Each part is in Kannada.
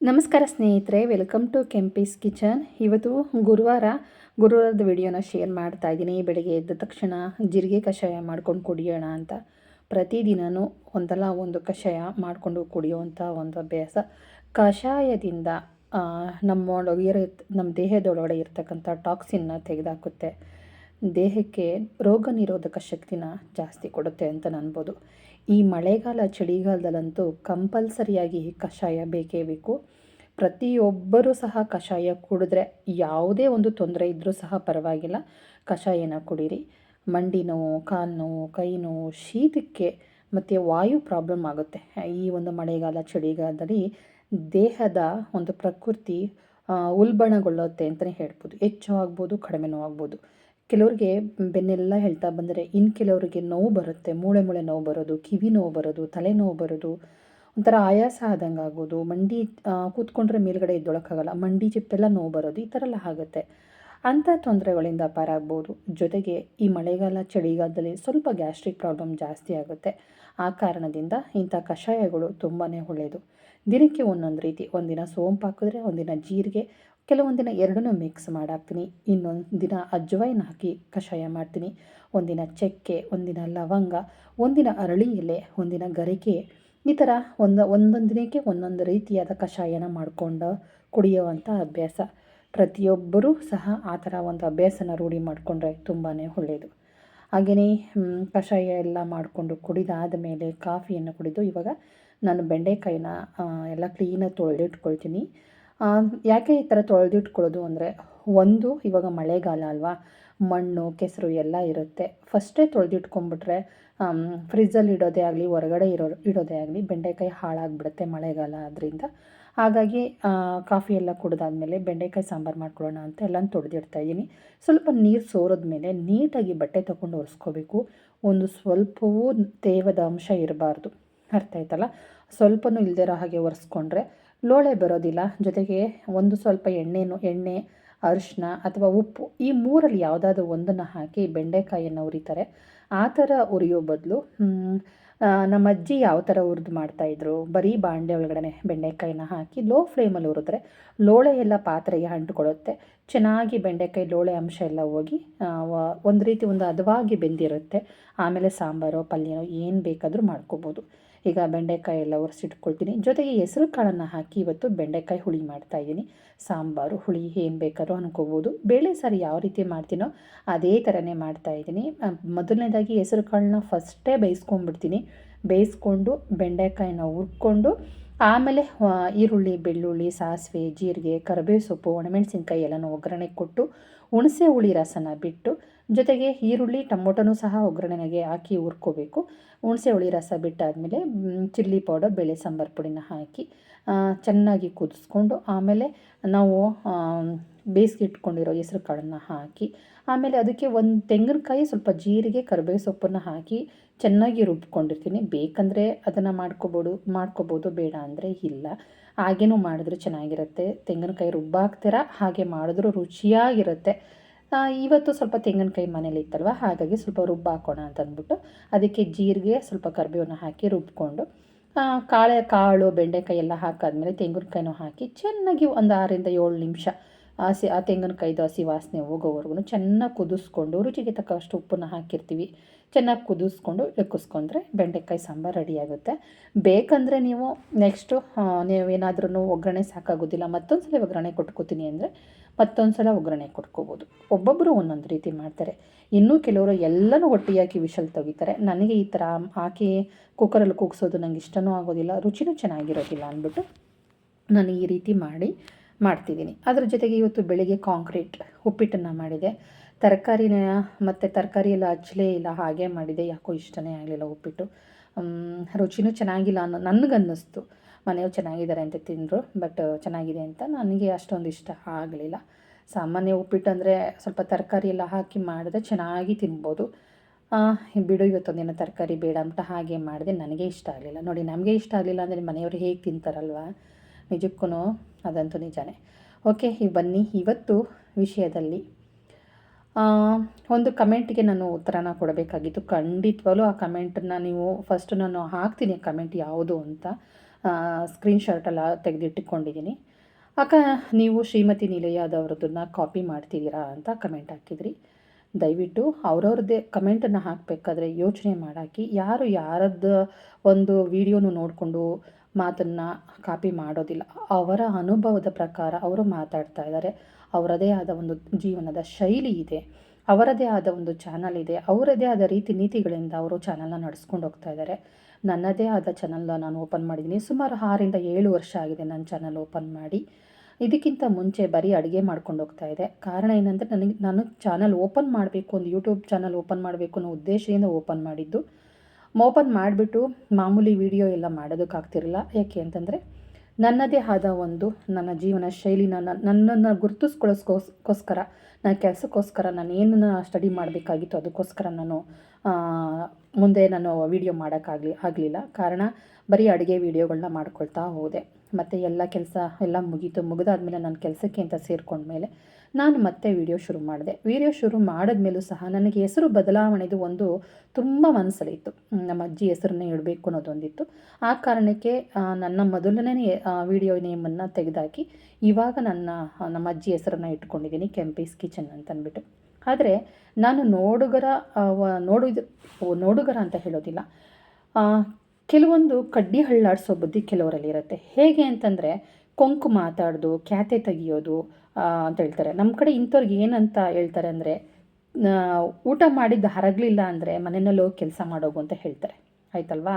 ನಮಸ್ಕಾರ ಸ್ನೇಹಿತರೆ, ವೆಲ್ಕಮ್ ಟು ಕೆಂಪೀಸ್ ಕಿಚನ್. ಇವತ್ತು ಗುರುವಾರ ಗುರುವಾರದ ವಿಡಿಯೋನ ಶೇರ್ ಮಾಡ್ತಾ ಇದ್ದೀನಿ. ಬೆಳಗ್ಗೆ ಎದ್ದ ತಕ್ಷಣ ಜೀರಿಗೆ ಕಷಾಯ ಮಾಡ್ಕೊಂಡು ಕುಡಿಯೋಣ ಅಂತ. ಪ್ರತಿದಿನವೂ ಒಂದಲ್ಲ ಒಂದು ಕಷಾಯ ಮಾಡಿಕೊಂಡು ಕುಡಿಯುವಂಥ ಒಂದು ಅಭ್ಯಾಸ. ಕಷಾಯದಿಂದ ನಮ್ಮ ಇರ ನಮ್ಮ ದೇಹದೊಳಗಡೆ ಇರ್ತಕ್ಕಂಥ ಟಾಕ್ಸಿನ್ನ ತೆಗೆದಾಕುತ್ತೆ. ದೇಹಕ್ಕೆ ರೋಗ ನಿರೋಧಕ ಶಕ್ತಿನ ಜಾಸ್ತಿ ಕೊಡುತ್ತೆ ಅಂತ ಅನ್ಬೋದು ಈ ಮಳೆಗಾಲ ಚಳಿಗಾಲದಲ್ಲಂತೂ ಕಂಪಲ್ಸರಿಯಾಗಿ ಕಷಾಯ ಬೇಕೇ ಬೇಕು. ಪ್ರತಿಯೊಬ್ಬರೂ ಸಹ ಕಷಾಯ ಕುಡಿದ್ರೆ ಯಾವುದೇ ಒಂದು ತೊಂದರೆ ಇದ್ದರೂ ಸಹ ಪರವಾಗಿಲ್ಲ. ಕಷಾಯನ ಕುಡೀರಿ. ಮಂಡಿ ನೋವು, ಕಾಲು ನೋವು, ಕೈ ನೋವು, ಶೀತಕ್ಕೆ ಮತ್ತು ವಾಯು ಪ್ರಾಬ್ಲಮ್ ಆಗುತ್ತೆ. ಈ ಒಂದು ಮಳೆಗಾಲ ಚಳಿಗಾಲದಲ್ಲಿ ದೇಹದ ಒಂದು ಪ್ರಕೃತಿ ಉಲ್ಬಣಗೊಳ್ಳುತ್ತೆ ಅಂತಲೇ ಹೇಳ್ಬೋದು. ಹೆಚ್ಚು ಆಗ್ಬೋದು, ಕಡಿಮೆನೂ ಆಗ್ಬೋದು. ಕೆಲವ್ರಿಗೆ ಬೆನ್ನೆಲ್ಲ ಹೇಳ್ತಾ ಬಂದರೆ ಇನ್ನು ಕೆಲವರಿಗೆ ನೋವು ಬರುತ್ತೆ, ಮೂಳೆ ಮೂಳೆ ನೋವು ಬರೋದು, ಕಿವಿ ನೋವು ಬರೋದು, ತಲೆ ನೋವು ಬರೋದು, ಒಂಥರ ಆಯಾಸ ಆದಂಗೆ ಆಗೋದು, ಮಂಡಿ ಕೂತ್ಕೊಂಡ್ರೆ ಮೇಲ್ಗಡೆ ಎದ್ದೊಳಕ್ಕಾಗಲ್ಲ, ಮಂಡಿ ಚಿಪ್ಪೆಲ್ಲ ನೋವು ಬರೋದು, ಈ ಥರ ಎಲ್ಲ ಆಗುತ್ತೆ. ಅಂಥ ತೊಂದರೆಗಳಿಂದ ಪಾರಾಗ್ಬೋದು ಜೊತೆಗೆ ಈ ಮಳೆಗಾಲ, ಚಳಿಗಾಲದಲ್ಲಿ ಸ್ವಲ್ಪ ಗ್ಯಾಸ್ಟ್ರಿಕ್ ಪ್ರಾಬ್ಲಮ್ ಜಾಸ್ತಿ ಆಗುತ್ತೆ. ಆ ಕಾರಣದಿಂದ ಇಂಥ ಕಷಾಯಗಳು ತುಂಬಾ ಒಳ್ಳೆಯದು ದಿನಕ್ಕೆ ಒಂದೊಂದು ರೀತಿ, ಒಂದಿನ ಸೋಂಪು ಹಾಕಿದ್ರೆ ಒಂದಿನ ಜೀರಿಗೆ ಕೆಲವೊಂದು ದಿನ ಎರಡನ್ನೂ ಮಿಕ್ಸ್ ಮಾಡಾಕ್ತೀನಿ. ಇನ್ನೊಂದು ದಿನ ಅಜ್ವೈನ್ ಹಾಕಿ ಕಷಾಯ ಮಾಡ್ತೀನಿ. ಒಂದಿನ ಚಕ್ಕೆ, ಒಂದಿನ ಲವಂಗ, ಒಂದಿನ ಅರಳಿ ಎಲೆ, ಒಂದಿನ ಗರಿಕೆ. ಈ ಥರ ಒಂದು, ಒಂದೊಂದು ದಿನಕ್ಕೆ ಒಂದೊಂದು ರೀತಿಯಾದ ಕಷಾಯನ ಮಾಡಿಕೊಂಡು ಕುಡಿಯುವಂಥ ಅಭ್ಯಾಸ. ಪ್ರತಿಯೊಬ್ಬರೂ ಸಹ ಆ ಥರ ಒಂದು ಅಭ್ಯಾಸನ ರೂಢಿ ಮಾಡಿಕೊಂಡ್ರೆ ತುಂಬಾ ಒಳ್ಳೆಯದು ಹಾಗೆಯೇ ಕಷಾಯ ಎಲ್ಲ ಮಾಡಿಕೊಂಡು ಕುಡಿದಾದ ಮೇಲೆ ಕಾಫಿಯನ್ನು ಕುಡಿದು ಇವಾಗ ನಾನು ಬೆಂಡೆಕಾಯಿನ ಎಲ್ಲ ಕ್ಲೀನಾಗಿ ತೊಳೆದಿಟ್ಕೊಳ್ತೀನಿ. ಯಾಕೆ ಈ ಥರ ತೊಳೆದಿಟ್ಕೊಳ್ಳೋದು ಅಂದರೆ ಒಂದು, ಇವಾಗ ಮಳೆಗಾಲ ಅಲ್ವಾ, ಮಣ್ಣು, ಕೆಸರು ಎಲ್ಲ ಇರುತ್ತೆ. ಫಸ್ಟೇ ತೊಳೆದಿಟ್ಕೊಂಡ್ಬಿಟ್ರೆ ಫ್ರಿಜ್ಜಲ್ಲಿ ಇಡೋದೇ ಆಗಲಿ, ಹೊರಗಡೆ ಇರೋ, ಇಡೋದೇ ಆಗಲಿ, ಬೆಂಡೆಕಾಯಿ ಹಾಳಾಗಿಬಿಡುತ್ತೆ ಮಳೆಗಾಲ ಆದ್ದರಿಂದ ಹಾಗಾಗಿ ಕಾಫಿ ಎಲ್ಲ ಕುಡಿದಾದ್ಮೇಲೆ ಬೆಂಡೆಕಾಯಿ ಸಾಂಬಾರು ಮಾಡ್ಕೊಳ್ಳೋಣ ಅಂತ ಎಲ್ಲ ತೊಳೆದಿಡ್ತಾಯಿದ್ದೀನಿ ಸ್ವಲ್ಪ ನೀರು ಸೋರಿದ ಮೇಲೆ ನೀಟಾಗಿ ಬಟ್ಟೆ ತೊಗೊಂಡು ಒರೆಸ್ಕೋಬೇಕು. ಒಂದು ಸ್ವಲ್ಪವೂ ತೇವದ ಅಂಶ ಇರಬಾರ್ದು. ಅರ್ಥ ಆಯ್ತಲ್ಲ? ಸ್ವಲ್ಪನೂ ಇಲ್ಲದಿರೋ ಹಾಗೆ ಒರೆಸ್ಕೊಂಡ್ರೆ ಲೋಳೆ ಬರೋದಿಲ್ಲ. ಜೊತೆಗೆ ಒಂದು ಸ್ವಲ್ಪ ಎಣ್ಣೆನು, ಎಣ್ಣೆ ಅರಿಶಿನ ಅಥವಾ ಉಪ್ಪು ಈ ಮೂರಲ್ಲಿ ಯಾವುದಾದ್ರೂ ಒಂದನ್ನು ಹಾಕಿ ಬೆಂಡೆಕಾಯಿಯನ್ನು ಉರಿತಾರೆ ಆ ಥರ ಉರಿಯೋ ಬದಲು ನಮ್ಮ ಅಜ್ಜಿ ಯಾವ ಥರ ಹುರಿದು ಮಾಡ್ತಾಯಿದ್ರು, ಬರೀ ಬಾಂಡೆ ಒಳಗಡೆ ಬೆಂಡೆಕಾಯಿನ ಹಾಕಿ ಲೋ ಫ್ಲೇಮಲ್ಲಿ ಉರಿದ್ರೆ ಲೋಳೆ ಎಲ್ಲ ಪಾತ್ರೆಗೆ ಅಂಟ್ಕೊಳ್ಳುತ್ತೆ. ಚೆನ್ನಾಗಿ ಬೆಂಡೆಕಾಯಿ ಲೋಳೆ ಅಂಶ ಎಲ್ಲ ಹೋಗಿ ಒಂದು ರೀತಿ ಒಂದು ಹದವಾಗಿ ಬೆಂದಿರುತ್ತೆ. ಆಮೇಲೆ ಸಾಂಬಾರೋ, ಪಲ್ಯನೋ ಏನು ಬೇಕಾದರೂ ಮಾಡ್ಕೋಬೋದು. ಈಗ ಬೆಂಡೆಕಾಯಿ ಎಲ್ಲ ಒರೆಸಿಟ್ಕೊಳ್ತೀನಿ. ಜೊತೆಗೆ ಹೆಸರು ಕಾಳನ್ನು ಹಾಕಿ ಇವತ್ತು ಬೆಂಡೆಕಾಯಿ ಹುಳಿ ಮಾಡ್ತಾಯಿದ್ದೀನಿ ಸಾಂಬಾರು, ಹುಳಿ ಏನು ಬೇಕಾದ್ರೂ ಅನ್ಕೋಬೋದು. ಬೇಳೆ ಸಾರು ಯಾವ ರೀತಿ ಮಾಡ್ತೀನೋ ಅದೇ ಥರನೇ ಮಾಡ್ತಾಯಿದ್ದೀನಿ ಮೊದಲನೇದಾಗಿ ಹೆಸರು ಕಾಳನ್ನ ಫಸ್ಟೇ ಬೇಯಿಸ್ಕೊಂಡ್ಬಿಡ್ತೀನಿ. ಬೇಯಿಸ್ಕೊಂಡು ಬೆಂಡೆಕಾಯಿನ ಹುರ್ಕೊಂಡು ಆಮೇಲೆ ಈರುಳ್ಳಿ, ಬೆಳ್ಳುಳ್ಳಿ, ಸಾಸಿವೆ, ಜೀರಿಗೆ, ಕರಿಬೇವು ಸೊಪ್ಪು, ಒಣಮೆಣಸಿನ್ಕಾಯಿ ಎಲ್ಲನೂ ಒಗ್ಗರಣೆ ಕೊಟ್ಟು ಹುಣಸೆ ಹುಳಿ ರಸನ ಬಿಟ್ಟು ಜೊತೆಗೆ ಈರುಳ್ಳಿ, ಟೊಮೊಟೊನೂ ಸಹ ಒಗ್ಗರಣೆಗೆ ಹಾಕಿ ಹುರ್ಕೋಬೇಕು. ಹುಣಸೆ ಹುಳಿ ರಸ ಬಿಟ್ಟಾದಮೇಲೆ ಚಿಲ್ಲಿ ಪೌಡರ್, ಬೇಳೆ ಸಾಂಬಾರು ಪುಡಿನ ಹಾಕಿ ಚೆನ್ನಾಗಿ ಕುದಿಸ್ಕೊಂಡು ಆಮೇಲೆ ನಾವು ಬೇಯಿಸ್ಕಿಟ್ಕೊಂಡಿರೋ ಹೆಸ್ರು ಕಾಳನ್ನು ಹಾಕಿ, ಆಮೇಲೆ ಅದಕ್ಕೆ ಒಂದು ತೆಂಗಿನಕಾಯಿ ಸ್ವಲ್ಪ ಜೀರಿಗೆ ಕರಿಬೇವು ಸೊಪ್ಪನ್ನು ಹಾಕಿ ಚೆನ್ನಾಗಿ ರುಬ್ಕೊಂಡಿರ್ತೀನಿ. ಬೇಕಂದರೆ ಅದನ್ನು ಮಾಡ್ಕೋಬೋದು ಮಾಡ್ಕೋಬೋದು, ಬೇಡ ಅಂದರೆ ಇಲ್ಲ. ಹಾಗೇನೂ ಮಾಡಿದ್ರೆ ಚೆನ್ನಾಗಿರುತ್ತೆ. ತೆಂಗಿನಕಾಯಿ ರುಬ್ಬಾಕ್ತೀರ? ಹಾಗೆ ಮಾಡಿದ್ರೂ ರುಚಿಯಾಗಿರುತ್ತೆ. ಇವತ್ತು ಸ್ವಲ್ಪ ತೆಂಗಿನಕಾಯಿ ಮನೇಲಿ ಇತ್ತಲ್ವ? ಹಾಗಾಗಿ ಸ್ವಲ್ಪ ರುಬ್ಬ ಹಾಕೋಣ ಅಂತ ಅಂದ್ಬಿಟ್ಟು ಅದಕ್ಕೆ ಜೀರಿಗೆ, ಸ್ವಲ್ಪ ಕರಿಬೇವನ್ನ ಹಾಕಿ ರುಬ್ಕೊಂಡು ಕಾಳೆ, ಕಾಳು, ಬೆಂಡೆಕಾಯಿ ಎಲ್ಲ ಹಾಕಾದ್ಮೇಲೆ ತೆಂಗಿನಕಾಯಿನೂ ಹಾಕಿ ಚೆನ್ನಾಗಿ ಒಂದು ಆರರಿಂದ ಏಳು ನಿಮಿಷ ಹಸಿ, ಆ ತೆಂಗಿನಕಾಯ್ದು ಹಸಿ ವಾಸನೆ ಹೋಗೋವರೆಗೂ ಚೆನ್ನಾಗಿ ಕುದಿಸ್ಕೊಂಡು ರುಚಿಗೆ ತಕ್ಕಷ್ಟು ಉಪ್ಪನ್ನು ಹಾಕಿರ್ತೀವಿ. ಚೆನ್ನಾಗಿ ಕುದಿಸ್ಕೊಂಡು ಕುಸ್ಕೊಂಡ್ರೆ ಬೆಂಡೆಕಾಯಿ ಸಾಂಬಾರು ರೆಡಿಯಾಗುತ್ತೆ ಬೇಕಂದರೆ ನೀವು ನೆಕ್ಸ್ಟು ನೀವು ಏನಾದ್ರೂ ಒಗ್ಗರಣೆ ಸಾಕಾಗೋದಿಲ್ಲ ಮತ್ತೊಂದು ಸಲ ಒಗ್ಗರಣೆ ಕೊಟ್ಕೋತೀನಿ ಅಂದರೆ ಮತ್ತೊಂದು ಸಲ ಒಗ್ಗರಣೆ ಕೊಟ್ಕೋಬೋದು. ಒಬ್ಬೊಬ್ಬರು ಒಂದೊಂದು ರೀತಿ ಮಾಡ್ತಾರೆ. ಇನ್ನೂ ಕೆಲವರು ಎಲ್ಲನೂ ಒಟ್ಟಿಯಾಗಿ ವಿಷಲ್ ತೆಗಿತಾರೆ. ನನಗೆ ಈ ಥರ ಹಾಕಿ ಕುಕ್ಕರಲ್ಲಿ ಕೂಗಿಸೋದು ನಂಗೆ ಇಷ್ಟನೂ ಆಗೋದಿಲ್ಲ, ರುಚಿನೂ ಚೆನ್ನಾಗಿರೋದಿಲ್ಲ ಅಂದ್ಬಿಟ್ಟು ನಾನು ಈ ರೀತಿ ಮಾಡಿ ಮಾಡ್ತಿದ್ದೀನಿ. ಅದ್ರ ಜೊತೆಗೆ ಇವತ್ತು ಬೆಳಿಗ್ಗೆ ಕಾಂಕ್ರೀಟ್ ಉಪ್ಪಿಟ್ಟನ್ನು ಮಾಡಿದೆ. ತರಕಾರಿನ ಮತ್ತು ತರಕಾರಿ ಎಲ್ಲ ಹಚ್ಚಲೇ ಇಲ್ಲ, ಹಾಗೆ ಮಾಡಿದೆ. ಯಾಕೋ ಇಷ್ಟನೇ ಆಗಲಿಲ್ಲ ಉಪ್ಪಿಟ್ಟು. ರುಚಿನೂ ಚೆನ್ನಾಗಿಲ್ಲ ಅನ್ನೋ ನನಗನ್ನಿಸ್ತು. ಮನೆಯವ್ರು ಚೆನ್ನಾಗಿದ್ದಾರೆ ಅಂತ ತಿಂದರು, ಬಟ್ ಚೆನ್ನಾಗಿದೆ ಅಂತ ನನಗೆ ಅಷ್ಟೊಂದು ಇಷ್ಟ ಆಗಲಿಲ್ಲ. ಸಾಮಾನ್ಯ ಉಪ್ಪಿಟ್ಟು ಅಂದರೆ ಸ್ವಲ್ಪ ತರಕಾರಿ ಎಲ್ಲ ಹಾಕಿ ಮಾಡಿದ್ರೆ ಚೆನ್ನಾಗಿ ತಿನ್ಬೋದು. ಬಿಡು, ಇವತ್ತೊಂದಿನ ತರಕಾರಿ ಬೇಡ ಅಂತ ಹಾಗೆ ಮಾಡಿದೆ. ನನಗೆ ಇಷ್ಟ ಆಗಲಿಲ್ಲ. ನೋಡಿ, ನಮಗೆ ಇಷ್ಟ ಆಗಲಿಲ್ಲ ಅಂದರೆ ಮನೆಯವರು ಹೇಗೆ ತಿಂತಾರಲ್ವ? ನಿಜಕ್ಕೂ ಅದಂತೂ ನಿಜಾನೇ. ಓಕೆ ಬನ್ನಿ ಇವತ್ತು ವಿಷಯದಲ್ಲಿ. ಒಂದು ಕಮೆಂಟ್ಗೆ ನಾನು ಉತ್ತರನ ಕೊಡಬೇಕಾಗಿತ್ತು. ಖಂಡಿತವಾಗ್ಲೂ ಆ ಕಮೆಂಟನ್ನ ನೀವು ಫಸ್ಟ್ ನಾನು ಹಾಕ್ತೀನಿ ಕಮೆಂಟ್ ಯಾವುದು ಅಂತ. ಸ್ಕ್ರೀನ್ಶಾಟೆಲ್ಲ ತೆಗೆದಿಟ್ಟುಕೊಂಡಿದ್ದೀನಿ. ಅಕ್ಕ ನೀವು ಶ್ರೀಮತಿ ನಿಲಯದವ್ರದನ್ನ ಕಾಪಿ ಮಾಡ್ತಿದ್ದೀರಾ ಅಂತ ಕಮೆಂಟ್ ಹಾಕಿದ್ರಿ. ದಯವಿಟ್ಟು ಅವ್ರವ್ರದ್ದೇ ಕಮೆಂಟನ್ನು ಹಾಕಬೇಕಾದ್ರೆ ಯೋಚನೆ ಮಾಡಾಕಿ, ಯಾರು ಯಾರದ್ದು ಒಂದು ವಿಡಿಯೋನು ನೋಡಿಕೊಂಡು ಮಾತನ್ನು ಕಾಪಿ ಮಾಡೋದಿಲ್ಲ. ಅವರ ಅನುಭವದ ಪ್ರಕಾರ ಅವರು ಮಾತಾಡ್ತಾ ಇದ್ದಾರೆ. ಅವರದೇ ಆದ ಒಂದು ಜೀವನದ ಶೈಲಿ ಇದೆ. ಅವರದೇ ಆದ ಒಂದು ಚಾನಲ್ ಇದೆ. ಅವರದೇ ಆದ ರೀತಿ ನೀತಿಗಳಿಂದ ಅವರು ಚಾನಲ್ನ ನಡೆಸ್ಕೊಂಡು ಹೋಗ್ತಾ ಇದ್ದಾರೆ. ನನ್ನದೇ ಆದ ಚಾನಲ್ನ ನಾನು ಓಪನ್ ಮಾಡಿದ್ದೀನಿ. ಸುಮಾರು ಆರಿಂದ ಏಳು ವರ್ಷ ಆಗಿದೆ ನನ್ನ ಚಾನಲ್ ಓಪನ್ ಮಾಡಿ. ಇದಕ್ಕಿಂತ ಮುಂಚೆ ಬರೀ ಅಡುಗೆ ಮಾಡ್ಕೊಂಡು ಹೋಗ್ತಾ ಇದೆ. ಕಾರಣ ಏನಂದರೆ ನನಗೆ, ನಾನು ಚಾನಲ್ ಓಪನ್ ಮಾಡಬೇಕು, ಒಂದು ಯೂಟ್ಯೂಬ್ ಚಾನಲ್ ಓಪನ್ ಮಾಡಬೇಕು ಅನ್ನೋ ಉದ್ದೇಶದಿಂದ ಓಪನ್ ಮಾಡಿದ್ದು. ಓಪನ್ ಮಾಡಿಬಿಟ್ಟು ಮಾಮೂಲಿ ವಿಡಿಯೋ ಎಲ್ಲ ಮಾಡೋದಕ್ಕಾಗ್ತಿರಲಿಲ್ಲ ಯಾಕೆ ಅಂತಂದರೆ ನನ್ನದೇ ಆದ ಒಂದು ನನ್ನ ಜೀವನ ಶೈಲಿನ ನನ್ನನ್ನು ಗುರುತಿಸ್ಕೊಳ್ಳೋಸ್ಕೋಸ್ಕೋಸ್ಕರ ನನ್ನ ಕೆಲಸಕ್ಕೋಸ್ಕರ ನಾನು ಏನನ್ನು ಸ್ಟಡಿ ಮಾಡಬೇಕಾಗಿತ್ತು ಅದಕ್ಕೋಸ್ಕರ ನಾನು ಮುಂದೆ ನಾನು ವೀಡಿಯೋ ಮಾಡೋಕ್ಕಾಗಲಿ, ಆಗಲಿಲ್ಲ. ಕಾರಣ ಬರೀ ಅಡುಗೆ ವೀಡಿಯೋಗಳನ್ನ ಮಾಡ್ಕೊಳ್ತಾ ಹೋದೆ. ಮತ್ತು ಎಲ್ಲ ಕೆಲಸ ಎಲ್ಲ ಮುಗೀತು, ಮುಗಿದಾದ್ಮೇಲೆ ನಾನು ಕೆಲಸಕ್ಕೆ ಅಂತ ಸೇರ್ಕೊಂಡ್ಮೇಲೆ ನಾನು ಮತ್ತೆ ವಿಡಿಯೋ ಶುರು ಮಾಡಿದೆ. ವಿಡಿಯೋ ಶುರು ಮಾಡಿದ್ಮೇಲೂ ಸಹ ನನಗೆ ಹೆಸರು ಬದಲಾವಣೆದು ಒಂದು ತುಂಬ ಮನಸ್ಸಲ್ಲಿತ್ತು ನಮ್ಮ ಅಜ್ಜಿ ಹೆಸರನ್ನ ಇಡಬೇಕು ಅನ್ನೋದೊಂದಿತ್ತು. ಆ ಕಾರಣಕ್ಕೆ ನನ್ನ ಮೊದಲನೇ ವಿಡಿಯೋ ನೇಮನ್ನು ತೆಗೆದಾಕಿ ಇವಾಗ ನನ್ನ ನಮ್ಮ ಅಜ್ಜಿ ಹೆಸರನ್ನು ಇಟ್ಕೊಂಡಿದ್ದೀನಿ ಕೆಂಪೀಸ್ ಕಿಚನ್ ಅಂತಂದ್ಬಿಟ್ಟು ಆದರೆ ನಾನು ನೋಡುಗರ ನೋಡುವುದು ನೋಡುಗರ ಅಂತ ಹೇಳೋದಿಲ್ಲ. ಕೆಲವೊಂದು ಕಡ್ಡಿ ಹಳ್ಳಾಡಿಸೋ ಬುದ್ಧಿ ಕೆಲವರಲ್ಲಿ ಇರುತ್ತೆ ಹೇಗೆ ಅಂತಂದರೆ ಕೊಂಕು ಮಾತಾಡೋದು, ಕ್ಯಾತೆ ತೆಗಿಯೋದು ಅಂತ ಹೇಳ್ತಾರೆ. ನಮ್ಮ ಕಡೆ ಇಂಥವ್ರಿಗೆ ಏನಂತ ಹೇಳ್ತಾರೆ ಅಂದರೆ ಊಟ ಮಾಡಿದ್ದು ಹರಗಲಿಲ್ಲ ಅಂದರೆ ಮನೆಯಲ್ಲಿ ಹೋಗಿ ಕೆಲಸ ಮಾಡೋಗು ಅಂತ ಹೇಳ್ತಾರೆ. ಆಯ್ತಲ್ವಾ?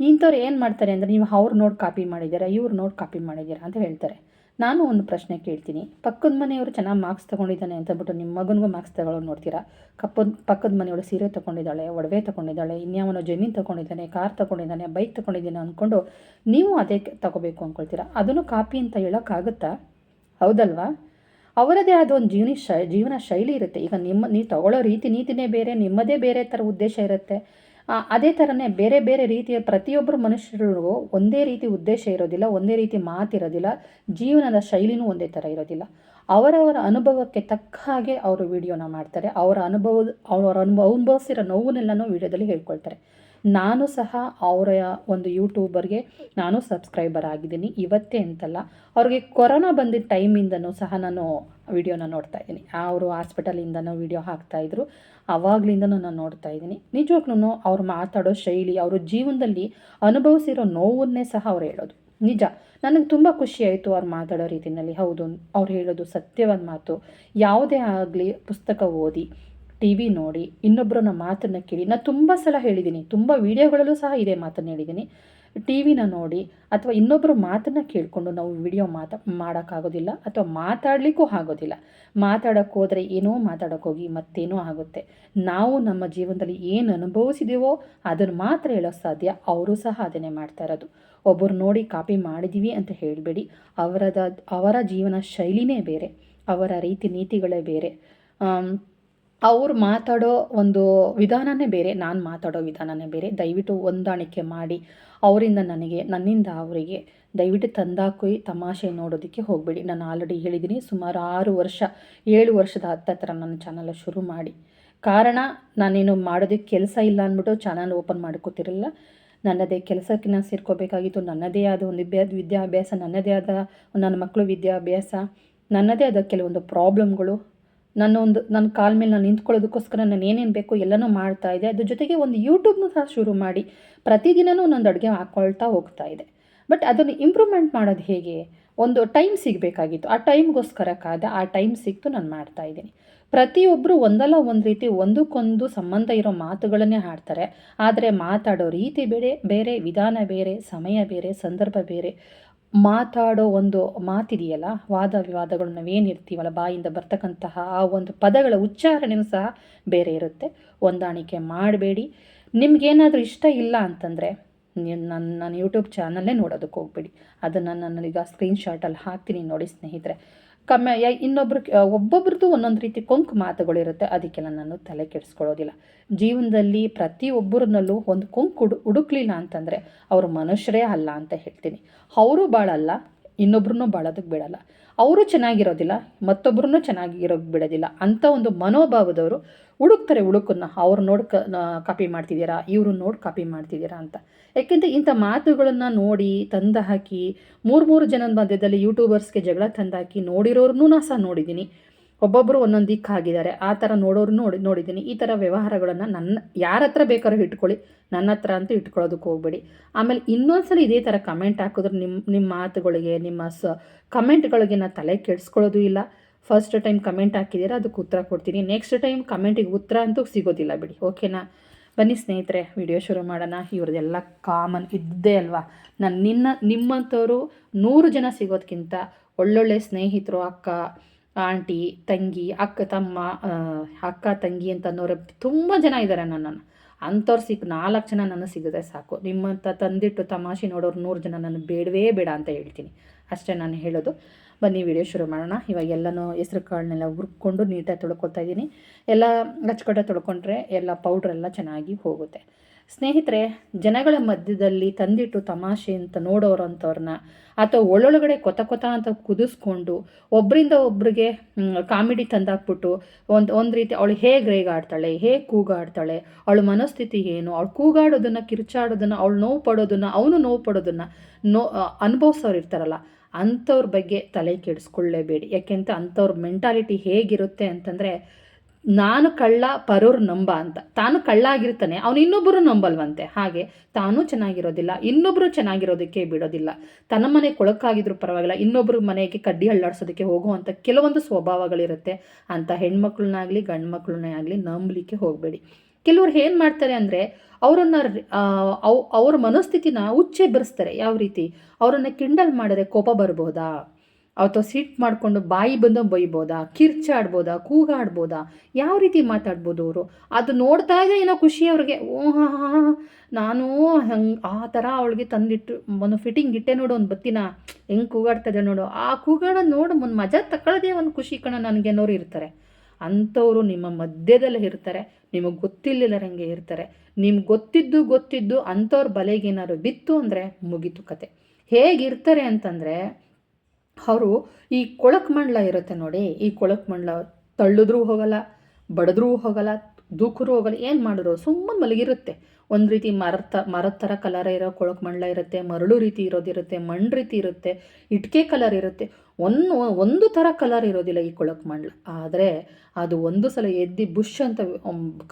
ಇಂಥವ್ರು ಏನು ಮಾಡ್ತಾರೆ ಅಂದರೆ, ನೀವು ಅವ್ರು ನೋಡಿ ಕಾಪಿ ಮಾಡಿದ್ದೀರಾ, ಇವ್ರು ನೋಡಿ ಕಾಪಿ ಮಾಡಿದ್ದೀರಾ ಅಂತ ಹೇಳ್ತಾರೆ. ನಾನು ಒಂದು ಪ್ರಶ್ನೆ ಕೇಳ್ತೀನಿ. ಪಕ್ಕದ ಮನೆಯವರು ಚೆನ್ನಾಗಿ ಮಾರ್ಕ್ಸ್ ತೊಗೊಂಡಿದ್ದಾನೆ ಅಂದ್ಬಿಟ್ಟು ನಿಮ್ಮ ಮಗನಿಗೂ ಮಾರ್ಕ್ಸ್ ತಗೊಳ್ಳೋದು ನೋಡ್ತೀರಾ? ಕಪ್ಪದ, ಪಕ್ಕದ ಮನೆಯವರು ಸೀರೆ ತೊಗೊಂಡಿದ್ದಾಳೆ, ಒಡವೆ ತೊಗೊಂಡಿದ್ದಾಳೆ, ಇನ್ಯಾವನೋ ಜಮೀನು ತೊಗೊಂಡಿದ್ದಾನೆ ಕಾರ್ ತೊಗೊಂಡಿದ್ದಾನೆ ಬೈಕ್ ತೊಗೊಂಡಿದ್ದಾನೆ ಅಂದ್ಕೊಂಡು ನೀವು ಅದೇ ತೊಗೋಬೇಕು ಅಂದ್ಕೊಳ್ತೀರಾ ಅದನ್ನು ಕಾಪಿ ಅಂತ ಹೇಳೋಕ್ಕಾಗುತ್ತಾ? ಹೌದಲ್ವಾ? ಅವರದೇ ಆದ ಒಂದು ಜೀವನ ಶೈ, ಜೀವನ ಶೈಲಿ ಇರುತ್ತೆ. ಈಗ ನಿಮ್ಮ, ನೀವು ತಗೊಳ್ಳೋ ರೀತಿ ನೀತಿನೇ ಬೇರೆ, ನಿಮ್ಮದೇ ಬೇರೆ ಥರ ಉದ್ದೇಶ ಇರುತ್ತೆ. ಅದೇ ಥರನೇ ಬೇರೆ ಬೇರೆ ರೀತಿಯ ಪ್ರತಿಯೊಬ್ಬರು ಮನುಷ್ಯರಿಗೂ ಒಂದೇ ರೀತಿ ಉದ್ದೇಶ ಇರೋದಿಲ್ಲ, ಒಂದೇ ರೀತಿ ಮಾತಿರೋದಿಲ್ಲ, ಜೀವನದ ಶೈಲಿನೂ ಒಂದೇ ಥರ ಇರೋದಿಲ್ಲ. ಅವರವರ ಅನುಭವಕ್ಕೆ ತಕ್ಕ ಹಾಗೆ ಅವರು ವಿಡಿಯೋನ ಮಾಡ್ತಾರೆ. ಅವರ ಅನುಭವದ, ಅವರ ಅನುಭವ, ಅನುಭವಿಸಿರೋ ನೋವನ್ನೆಲ್ಲನೂ ವಿಡಿಯೋದಲ್ಲಿ ಹೇಳ್ಕೊಳ್ತಾರೆ. ನಾನು ಸಹ ಅವರ ಒಂದು ಯೂಟ್ಯೂಬರ್ಗೆ ನಾನು ಸಬ್ಸ್ಕ್ರೈಬರ್ ಆಗಿದ್ದೀನಿ. ಇವತ್ತೇ ಅಂತಲ್ಲ, ಅವ್ರಿಗೆ ಕೊರೋನಾ ಬಂದಿದ್ದ ಟೈಮಿಂದನೂ ಸಹ ನಾನು ವಿಡಿಯೋನ ನೋಡ್ತಾ ಇದ್ದೀನಿ. ಅವರು ಹಾಸ್ಪಿಟಲಿಂದನೂ ವಿಡಿಯೋ ಹಾಕ್ತಾಯಿದ್ರು ಆವಾಗಲಿಂದನೂ ನಾನು ನೋಡ್ತಾ ಇದ್ದೀನಿ. ನಿಜವಾಗ್ಲೂ ಅವ್ರು ಮಾತಾಡೋ ಶೈಲಿ, ಅವರು ಜೀವನದಲ್ಲಿ ಅನುಭವಿಸಿರೋ ನೋವನ್ನೇ ಸಹ ಅವ್ರು ಹೇಳೋದು. ನಿಜ, ನನಗೆ ತುಂಬ ಖುಷಿಯಾಯಿತು ಅವ್ರು ಮಾತಾಡೋ ರೀತಿಯಲ್ಲಿ ಹೌದು, ಅವ್ರು ಹೇಳೋದು ಸತ್ಯವಾದ ಮಾತು. ಯಾವುದೇ ಆಗಲಿ ಪುಸ್ತಕ ಓದಿ, ಟಿ ವಿ ನೋಡಿ ಇನ್ನೊಬ್ಬರನ್ನ ಮಾತನ್ನು ಕೇಳಿ ನಾನು ತುಂಬ ಸಲ ಹೇಳಿದ್ದೀನಿ ತುಂಬ ವೀಡಿಯೋಗಳಲ್ಲೂ ಸಹ ಇದೇ ಮಾತನ್ನು ಹೇಳಿದ್ದೀನಿ ಟಿ ವಿನ ನೋಡಿ, ಅಥವಾ ಇನ್ನೊಬ್ಬರ ಮಾತನ್ನು ಕೇಳಿಕೊಂಡು ನಾವು ವಿಡಿಯೋ ಮಾತಾ, ಮಾಡೋಕ್ಕಾಗೋದಿಲ್ಲ, ಅಥವಾ ಮಾತಾಡಲಿಕ್ಕೂ ಆಗೋದಿಲ್ಲ. ಮಾತಾಡೋಕ್ಕೆ ಹೋದರೆ ಏನೋ ಮಾತಾಡೋಕ್ಕೋಗಿ ಮತ್ತೇನೋ ಆಗುತ್ತೆ. ನಾವು ನಮ್ಮ ಜೀವನದಲ್ಲಿ ಏನು ಅನುಭವಿಸಿದೀವೋ ಅದನ್ನು ಮಾತ್ರ ಹೇಳೋ ಸಾಧ್ಯ, ಅವರು ಸಹ ಅದನ್ನೇ ಮಾಡ್ತಾ ಇರೋದು. ಒಬ್ಬರು ನೋಡಿ ಕಾಪಿ ಮಾಡಿದ್ದೀವಿ ಅಂತ ಹೇಳಬೇಡಿ. ಅವರದ, ಅವರ ಜೀವನ ಶೈಲಿನೇ ಬೇರೆ, ಅವರ ರೀತಿ ನೀತಿಗಳೇ ಬೇರೆ. ಅವ್ರು ಮಾತಾಡೋ ಒಂದು ವಿಧಾನನೇ ಬೇರೆ, ನಾನು ಮಾತಾಡೋ ವಿಧಾನನೇ ಬೇರೆ. ದಯವಿಟ್ಟು ಹೊಂದಾಣಿಕೆ ಮಾಡಿ, ಅವರಿಂದ ನನಗೆ, ನನ್ನಿಂದ ಅವರಿಗೆ ದಯವಿಟ್ಟು ತಂದಾಕಿ ತಮಾಷೆ ನೋಡೋದಕ್ಕೆ ಹೋಗಬೇಡಿ. ನಾನು ಆಲ್ರೆಡಿ ಹೇಳಿದ್ದೀನಿ, ಸುಮಾರು ಆರು ವರ್ಷ, ಏಳು ವರ್ಷದ ಹತ್ತತ್ರ ನನ್ನ ಚಾನಲ್ ಶುರು ಮಾಡಿ. ಕಾರಣ, ನಾನೇನು ಮಾಡೋದಕ್ಕೆ ಕೆಲಸ ಇಲ್ಲ ಅಂದ್ಬಿಟ್ಟು ಚಾನಲ್ ಓಪನ್ ಮಾಡ್ಕೋತಿರಲಿಲ್ಲ. ನನ್ನದೇ ಕೆಲಸಕ್ಕೆ ನಾನು ಸೇರ್ಕೋಬೇಕಾಗಿತ್ತು ನನ್ನದೇ ಆದ ಒಂದು ವಿದ್ಯಾ, ವಿದ್ಯಾಭ್ಯಾಸ, ನನ್ನದೇ ಆದ ನನ್ನ ಮಕ್ಕಳು ವಿದ್ಯಾಭ್ಯಾಸ, ನನ್ನದೇ ಆದ ಕೆಲವೊಂದು ಪ್ರಾಬ್ಲಮ್ಗಳು, ನನ್ನ ಒಂದು, ನನ್ನ ಕಾಲ ಮೇಲೆ ನಾನು ನಿಂತ್ಕೊಳ್ಳೋದಕ್ಕೋಸ್ಕರ ನಾನು ಏನೇನು ಬೇಕು ಎಲ್ಲನೂ ಮಾಡ್ತಾ ಇದೆ. ಅದ್ರ ಜೊತೆಗೆ ಒಂದು ಯೂಟ್ಯೂಬ್ನೂ ಸಹ ಶುರು ಮಾಡಿ ಪ್ರತಿದಿನವೂ ಒಂದೊಂದು ಅಡುಗೆ ಹಾಕ್ಕೊಳ್ತಾ ಹೋಗ್ತಾ ಇದೆ. ಬಟ್ ಅದನ್ನು ಇಂಪ್ರೂವ್ಮೆಂಟ್ ಮಾಡೋದು ಹೇಗೆ? ಒಂದು ಟೈಮ್ ಸಿಗಬೇಕಾಗಿತ್ತು. ಆ ಟೈಮ್ಗೋಸ್ಕರ ಕಾದ ಆ ಟೈಮ್ ಸಿಕ್ತು, ನಾನು ಮಾಡ್ತಾ ಇದ್ದೀನಿ. ಪ್ರತಿಯೊಬ್ಬರು ಒಂದಲ್ಲ ಒಂದು ರೀತಿ ಒಂದಕ್ಕೊಂದು ಸಂಬಂಧ ಇರೋ ಮಾತುಗಳನ್ನೇ ಹಾಡ್ತಾರೆ ಆದರೆ ಮಾತಾಡೋ ರೀತಿ ಬೇರೆ ಬೇರೆ ವಿಧಾನ ಬೇರೆ, ಸಮಯ ಬೇರೆ, ಸಂದರ್ಭ ಬೇರೆ. ಮಾತಾಡೋ ಒಂದು ಮಾತಿದೆಯಲ್ಲ, ವಾದ ವಿವಾದಗಳು ನಾವೇನಿರ್ತೀವಲ್ಲ ಬಾಯಿಂದ ಬರ್ತಕ್ಕಂತಹ ಆ ಒಂದು ಪದಗಳ ಉಚ್ಚಾರಣೆಯೂ ಸಹ ಬೇರೆ ಇರುತ್ತೆ. ಹೊಂದಾಣಿಕೆ ಮಾಡಬೇಡಿ. ನಿಮಗೇನಾದರೂ ಇಷ್ಟ ಇಲ್ಲ ಅಂತಂದರೆ ನನ್ನ ನನ್ನ ಯೂಟ್ಯೂಬ್ ಚಾನಲ್ಲೇ ನೋಡೋದಕ್ಕೆ ಹೋಗ್ಬೇಡಿ. ಅದನ್ನು ನಾನೀಗ ಸ್ಕ್ರೀನ್ಶಾಟಲ್ಲಿ ಹಾಕ್ತೀನಿ ನೋಡಿ ಸ್ನೇಹಿತರೆ. ಕಮ್ಮಿ ಇನ್ನೊಬ್ರು ಒಬ್ಬೊಬ್ರದ್ದು ಒಂದೊಂದು ರೀತಿ ಕೊಂಕು ಮಾತುಗಳಿರುತ್ತೆ. ಅದಕ್ಕೆಲ್ಲ ನಾನು ತಲೆ ಕೆಡಿಸ್ಕೊಳ್ಳೋದಿಲ್ಲ. ಜೀವನದಲ್ಲಿ ಪ್ರತಿಯೊಬ್ಬರನ್ನಲ್ಲೂ ಒಂದು ಕೊಂಕು ಹುಡು ಹುಡುಕ್ಲಿಲ್ಲ ಅಂತಂದರೆ ಅವರು ಮನುಷ್ಯರೇ ಅಲ್ಲ ಅಂತ ಹೇಳ್ತೀನಿ. ಅವರು ಬಾಳಲ್ಲ, ಇನ್ನೊಬ್ರನ್ನೂ ಬಾಳೋದಕ್ಕೆ ಬಿಡಲ್ಲ. ಅವರು ಚೆನ್ನಾಗಿರೋದಿಲ್ಲ ಮತ್ತೊಬ್ಬರನ್ನೂ ಚೆನ್ನಾಗಿರೋಕ್ಕೆ ಬಿಡೋದಿಲ್ಲ. ಅಂಥ ಒಂದು ಮನೋಭಾವದವರು ಹುಡುಕ್ತಾರೆ ಹುಡುಕನ್ನ. ಅವ್ರು ನೋಡಿ ಕ ಕಾಪಿ ಮಾಡ್ತಿದ್ದೀರಾ ಇವ್ರು ನೋಡಿ ಕಾಪಿ ಮಾಡ್ತಿದ್ದೀರಾ ಅಂತ. ಯಾಕೆಂದರೆ ಇಂಥ ಮಾತುಗಳನ್ನು ನೋಡಿ ತಂದು ಹಾಕಿ, ಮೂರು ಮೂರು ಜನದ ಮಧ್ಯದಲ್ಲಿ ಯೂಟ್ಯೂಬರ್ಸ್ಗೆ ಜಗಳ ತಂದಾಕಿ ನೋಡಿರೋರ್ನೂ ನಾ ಸಹ ನೋಡಿದ್ದೀನಿ. ಒಬ್ಬೊಬ್ಬರು ಒಂದೊಂದು ದಿಕ್ಕಾಗಿದ್ದಾರೆ ಆ ಥರ ನೋಡೋರು ನೋಡಿ, ನೋಡಿದ್ದೀನಿ. ಈ ಥರ ವ್ಯವಹಾರಗಳನ್ನು ನನ್ನ, ಯಾರ ಹತ್ರ ಬೇಕಾದ್ರೂ ಇಟ್ಕೊಳ್ಳಿ, ನನ್ನ ಹತ್ರ ಅಂತ ಇಟ್ಕೊಳ್ಳೋದಕ್ಕೆ ಹೋಗ್ಬೇಡಿ. ಆಮೇಲೆ ಇನ್ನೊಂದ್ಸಲ ಇದೇ ಥರ ಕಮೆಂಟ್ ಹಾಕಿದ್ರೆ ನಿಮ್ಮ ನಿಮ್ಮ ಮಾತುಗಳಿಗೆ, ನಿಮ್ಮ ಸ ಕಮೆಂಟ್ಗಳಿಗೆ ನಾನು ತಲೆ ಕೆಡಿಸ್ಕೊಳ್ಳೋದು ಇಲ್ಲ. ಫಸ್ಟ್ ಟೈಮ್ ಕಮೆಂಟ್ ಹಾಕಿದ್ದೀರ, ಅದಕ್ಕೆ ಉತ್ತರ ಕೊಡ್ತೀನಿ. ನೆಕ್ಸ್ಟ್ ಟೈಮ್ ಕಮೆಂಟಿಗೆ ಉತ್ತರ ಅಂತೂ ಸಿಗೋದಿಲ್ಲ ಬಿಡಿ ಓಕೆನಾ ಬನ್ನಿ ಸ್ನೇಹಿತರೆ ವಿಡಿಯೋ ಶುರು ಮಾಡೋಣ. ಇವ್ರದ್ದೆಲ್ಲ ಕಾಮನ್ ಇದ್ದೇ ಅಲ್ವಾ? ನಾನು ನಿನ್ನ, ನಿಮ್ಮಂಥವರು ನೂರು ಜನ ಸಿಗೋದಕ್ಕಿಂತ ಒಳ್ಳೊಳ್ಳೆ ಸ್ನೇಹಿತರು, ಅಕ್ಕ, ಆಂಟಿ, ತಂಗಿ, ಅಕ್ಕ, ತಮ್ಮ ಅಕ್ಕ, ತಂಗಿ ಅಂತ ಅನ್ನೋರು ತುಂಬ ಜನ ಇದ್ದಾರೆ ನನ್ನನ್ನು. ಅಂಥವ್ರು ಸಿಕ್ಕ ನಾಲ್ಕು ಜನ ನನಗೆ ಸಿಗದೆ ಸಾಕು. ನಿಮ್ಮಂಥ ತಂದಿಟ್ಟು ತಮಾಷೆ ನೋಡೋರು ನೂರು ಜನ ನನಗೆ ಬೇಡವೇ ಬೇಡ ಅಂತ ಹೇಳ್ತೀನಿ. ಅಷ್ಟೇ ನಾನು ಹೇಳೋದು. ಬನ್ನಿ ವಿಡಿಯೋ ಶುರು ಮಾಡೋಣ. ಇವಾಗ ಎಲ್ಲನೂ ಹೆಸ್ರು ಕಾಳನ್ನೆಲ್ಲ ಹುರ್ಕೊಂಡು ನೀಟಾಗಿ ತೊಳ್ಕೊತಾ ಇದ್ದೀನಿ. ಎಲ್ಲ ಅಚ್ಚುಕಟ್ಟೆ ತೊಳ್ಕೊಂಡ್ರೆ ಎಲ್ಲ ಪೌಡ್ರೆಲ್ಲ ಚೆನ್ನಾಗಿ ಹೋಗುತ್ತೆ. ಸ್ನೇಹಿತರೆ, ಜನಗಳ ಮಧ್ಯದಲ್ಲಿ ತಂದಿಟ್ಟು ತಮಾಷೆ ಅಂತ ನೋಡೋರು ಅಂಥವ್ರನ್ನ ಅಥವಾ ಒಳ್ಳೊಳಗಡೆ ಕೊತ ಕೊತ ಅಂತ ಕುದಿಸ್ಕೊಂಡು ಒಬ್ಬರಿಂದ ಒಬ್ರಿಗೆ ಕಾಮಿಡಿ ತಂದಾಕ್ಬಿಟ್ಟು ಒಂದು ಒಂದು ರೀತಿ ಅವಳು ಹೇಗೆ ರೇಗಾಡ್ತಾಳೆ ಹೇಗೆ ಕೂಗಾಡ್ತಾಳೆ, ಅವಳ ಮನಸ್ಥಿತಿ ಏನು, ಅವಳು ಕೂಗಾಡೋದನ್ನು ಕಿರ್ಚಾಡೋದನ್ನು, ಅವಳು ನೋವು ಪಡೋದನ್ನು, ಅವನು ನೋವು ಪಡೋದನ್ನು, ನೋ ಅನುಭವಿಸೋರು ಇರ್ತಾರಲ್ಲ ಅಂಥವ್ರ ಬಗ್ಗೆ ತಲೆ ಕೆಡಿಸ್ಕೊಳ್ಳೇಬೇಡಿ. ಯಾಕೆಂತ ಅಂಥವ್ರ ಮೆಂಟಾಲಿಟಿ ಹೇಗಿರುತ್ತೆ ಅಂತಂದರೆ, ನಾನು ಕಳ್ಳ ಪರೋರ್ ನಂಬ ಅಂತ. ತಾನು ಕಳ್ಳ ಆಗಿರ್ತಾನೆ ಅವನು ಇನ್ನೊಬ್ಬರು ನಂಬಲ್ವಂತೆ. ಹಾಗೆ ತಾನೂ ಚೆನ್ನಾಗಿರೋದಿಲ್ಲ ಇನ್ನೊಬ್ಬರು ಚೆನ್ನಾಗಿರೋದಕ್ಕೆ ಬಿಡೋದಿಲ್ಲ. ತನ್ನ ಮನೆ ಕೊಳಕಾಗಿದ್ರು ಪರವಾಗಿಲ್ಲ ಇನ್ನೊಬ್ಬರು ಮನೆಗೆ ಕಡ್ಡಿ ಹಳ್ಳಾಡ್ಸೋದಕ್ಕೆ ಹೋಗುವಂಥ ಕೆಲವೊಂದು ಸ್ವಭಾವಗಳಿರುತ್ತೆ. ಅಂತ ಹೆಣ್ಮಕ್ಳನ್ನಾಗಲಿ ಗಂಡು ಆಗಲಿ ನಂಬಲಿಕ್ಕೆ ಹೋಗಬೇಡಿ. ಕೆಲವ್ರು ಏನು ಮಾಡ್ತಾರೆ ಅಂದರೆ ಅವರನ್ನು ಅವ್, ಅವ್ರ ಮನಸ್ಥಿತಿನ ಉಚ್ಚೆ ಬರೆಸ್ತಾರೆ. ಯಾವ ರೀತಿ? ಅವರನ್ನು ಕಿಂಡಲ್ ಮಾಡಿದ್ರೆ ಕೋಪ ಬರ್ಬೋದಾ? ಅಥವಾ ಸಿಟ್ ಮಾಡಿಕೊಂಡು ಬಾಯಿ ಬಂದು ಬೈಬೋದಾ? ಕಿರ್ಚಾಡ್ಬೋದಾ? ಕೂಗಾಡ್ಬೋದಾ? ಯಾವ ರೀತಿ ಮಾತಾಡ್ಬೋದು ಅವರು? ಅದು ನೋಡ್ತಾ ಇದೆ ಏನೋ ಖುಷಿ ಅವ್ರಿಗೆ. ಓ ನಾನು ಹಂಗೆ ಆ ಥರ ಅವಳಿಗೆ ತಂದಿಟ್ಟು ಒಂದು ಫಿಟ್ಟಿಂಗ್ ಇಟ್ಟೆ ನೋಡು ಒಂದು ಬತ್ತಿನ. ಹೆಂಗೆ ಕೂಗಾಡ್ತದೆ ನೋಡು. ಆ ಕೂಗಾಡೋದು ನೋಡು, ಒಂದು ಮಜಾ ತಗೊಳ್ಳೋದೇ ಒಂದು ಖುಷಿ ಕಣ ನನಗೆ ಅನ್ನೋರು ಇರ್ತಾರೆ. ಅಂಥವರು ನಿಮ್ಮ ಮಧ್ಯದಲ್ಲಿ ಇರ್ತಾರೆ, ನಿಮಗೆ ಗೊತ್ತಿಲ್ಲದಂಗೆ ಇರ್ತಾರೆ. ನಿಮ್ಗೆ ಗೊತ್ತಿದ್ದು ಗೊತ್ತಿದ್ದು ಅಂಥವ್ರ ಬಲೆಗೇನಾದ್ರು ಬಿತ್ತು ಅಂದರೆ ಮುಗೀತು ಕತೆ. ಹೇಗಿರ್ತಾರೆ ಅಂತಂದರೆ, ಅವರು ಈ ಕೊಳಕ್ ಮಂಡಲ ಇರುತ್ತೆ ನೋಡಿ, ಈ ಕೊಳಕ್ ಮಂಡಲ ತಳ್ಳಿದ್ರೂ ಹೋಗಲ್ಲ, ಬಡಿದ್ರೂ ಹೋಗಲ್ಲ ದೂಕರು ಹೋಗಲ್ಲ, ಏನು ಮಾಡಿದ್ರು? ಸುಮ್ಮನೆ ಮಲಗಿರುತ್ತೆ. ಒಂದು ರೀತಿ ಮರದ ಮರದ ಥರ ಕಲರ್ ಇರೋ ಕೊಳಕ್ ಮಂಡಲ ಇರುತ್ತೆ, ಮರಳು ರೀತಿ ಇರೋದಿರುತ್ತೆ, ಮಣ್ಣು ರೀತಿ ಇರುತ್ತೆ, ಇಟ್ಕೆ ಕಲರ್ ಇರುತ್ತೆ. ಒಂದು ಒಂದು ಥರ ಕಲರ್ ಇರೋದಿಲ್ಲ ಈ ಕೊಳಕು ಮಂಡಲ. ಆದರೆ ಅದು ಒಂದು ಸಲ ಎದ್ದು ಬುಷ್ ಅಂತ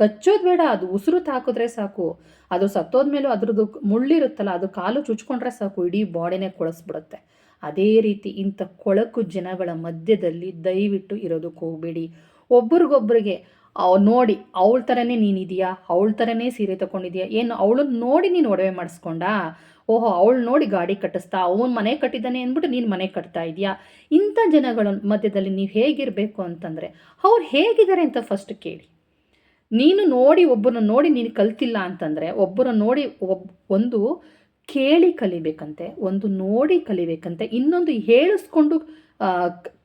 ಕಚ್ಚೋದು ಬೇಡ, ಅದು ಉಸಿರು ತಾಕಿದ್ರೆ ಸಾಕು. ಅದು ಸತ್ತೋದ್ಮೇಲೂ ಅದ್ರದ್ದು ಮುಳ್ಳಿರುತ್ತಲ್ಲ, ಅದು ಕಾಲು ಚುಚ್ಕೊಂಡ್ರೆ ಸಾಕು, ಇಡೀ ಬಾಡಿನೇ ಕೊಳಸ್ಬಿಡುತ್ತೆ. ಅದೇ ರೀತಿ ಇಂಥ ಕೊಳಕು ಜನಗಳ ಮಧ್ಯದಲ್ಲಿ ದಯವಿಟ್ಟು ಇರೋದಕ್ಕೆ ಹೋಗಬೇಡಿ. ಒಬ್ರಿಗೊಬ್ರಿಗೆ ನೋಡಿ, ಅವಳ ಥರನೇ ನೀನಿದೆಯಾ ಅವಳ ಥರನೇ ಸೀರೆ ತೊಗೊಂಡಿದ್ಯಾ ಏನು, ಅವಳನ್ನ ನೋಡಿ ನೀನು ಒಡವೆ ಮಾಡಿಸ್ಕೊಂಡಾ? ಓಹೋ, ಅವಳು ನೋಡಿ ಗಾಡಿ ಕಟ್ಟಿಸ್ತಾ, ಅವನು ಮನೆ ಕಟ್ಟಿದ್ದಾನೆ ಅಂದ್ಬಿಟ್ಟು ನೀನು ಮನೆ ಕಟ್ತಾ ಇದೆಯಾ? ಇಂಥ ಜನಗಳ ಮಧ್ಯದಲ್ಲಿ ನೀವು ಹೇಗಿರಬೇಕು ಅಂತಂದರೆ, ಅವ್ರು ಹೇಗಿದ್ದಾರೆ ಅಂತ ಫಸ್ಟ್ ಕೇಳಿ. ನೀನು ನೋಡಿ ಒಬ್ಬರನ್ನ ನೋಡಿ ನೀನು ಕಲ್ತಿಲ್ಲ ಅಂತಂದರೆ, ಒಬ್ಬರನ್ನ ನೋಡಿ ಒಬ್, ಒಂದು ಕೇಳಿ ಕಲಿಬೇಕಂತೆ, ಒಂದು ನೋಡಿ ಕಲಿಬೇಕಂತೆ, ಇನ್ನೊಂದು ಹೇಳಿಸ್ಕೊಂಡು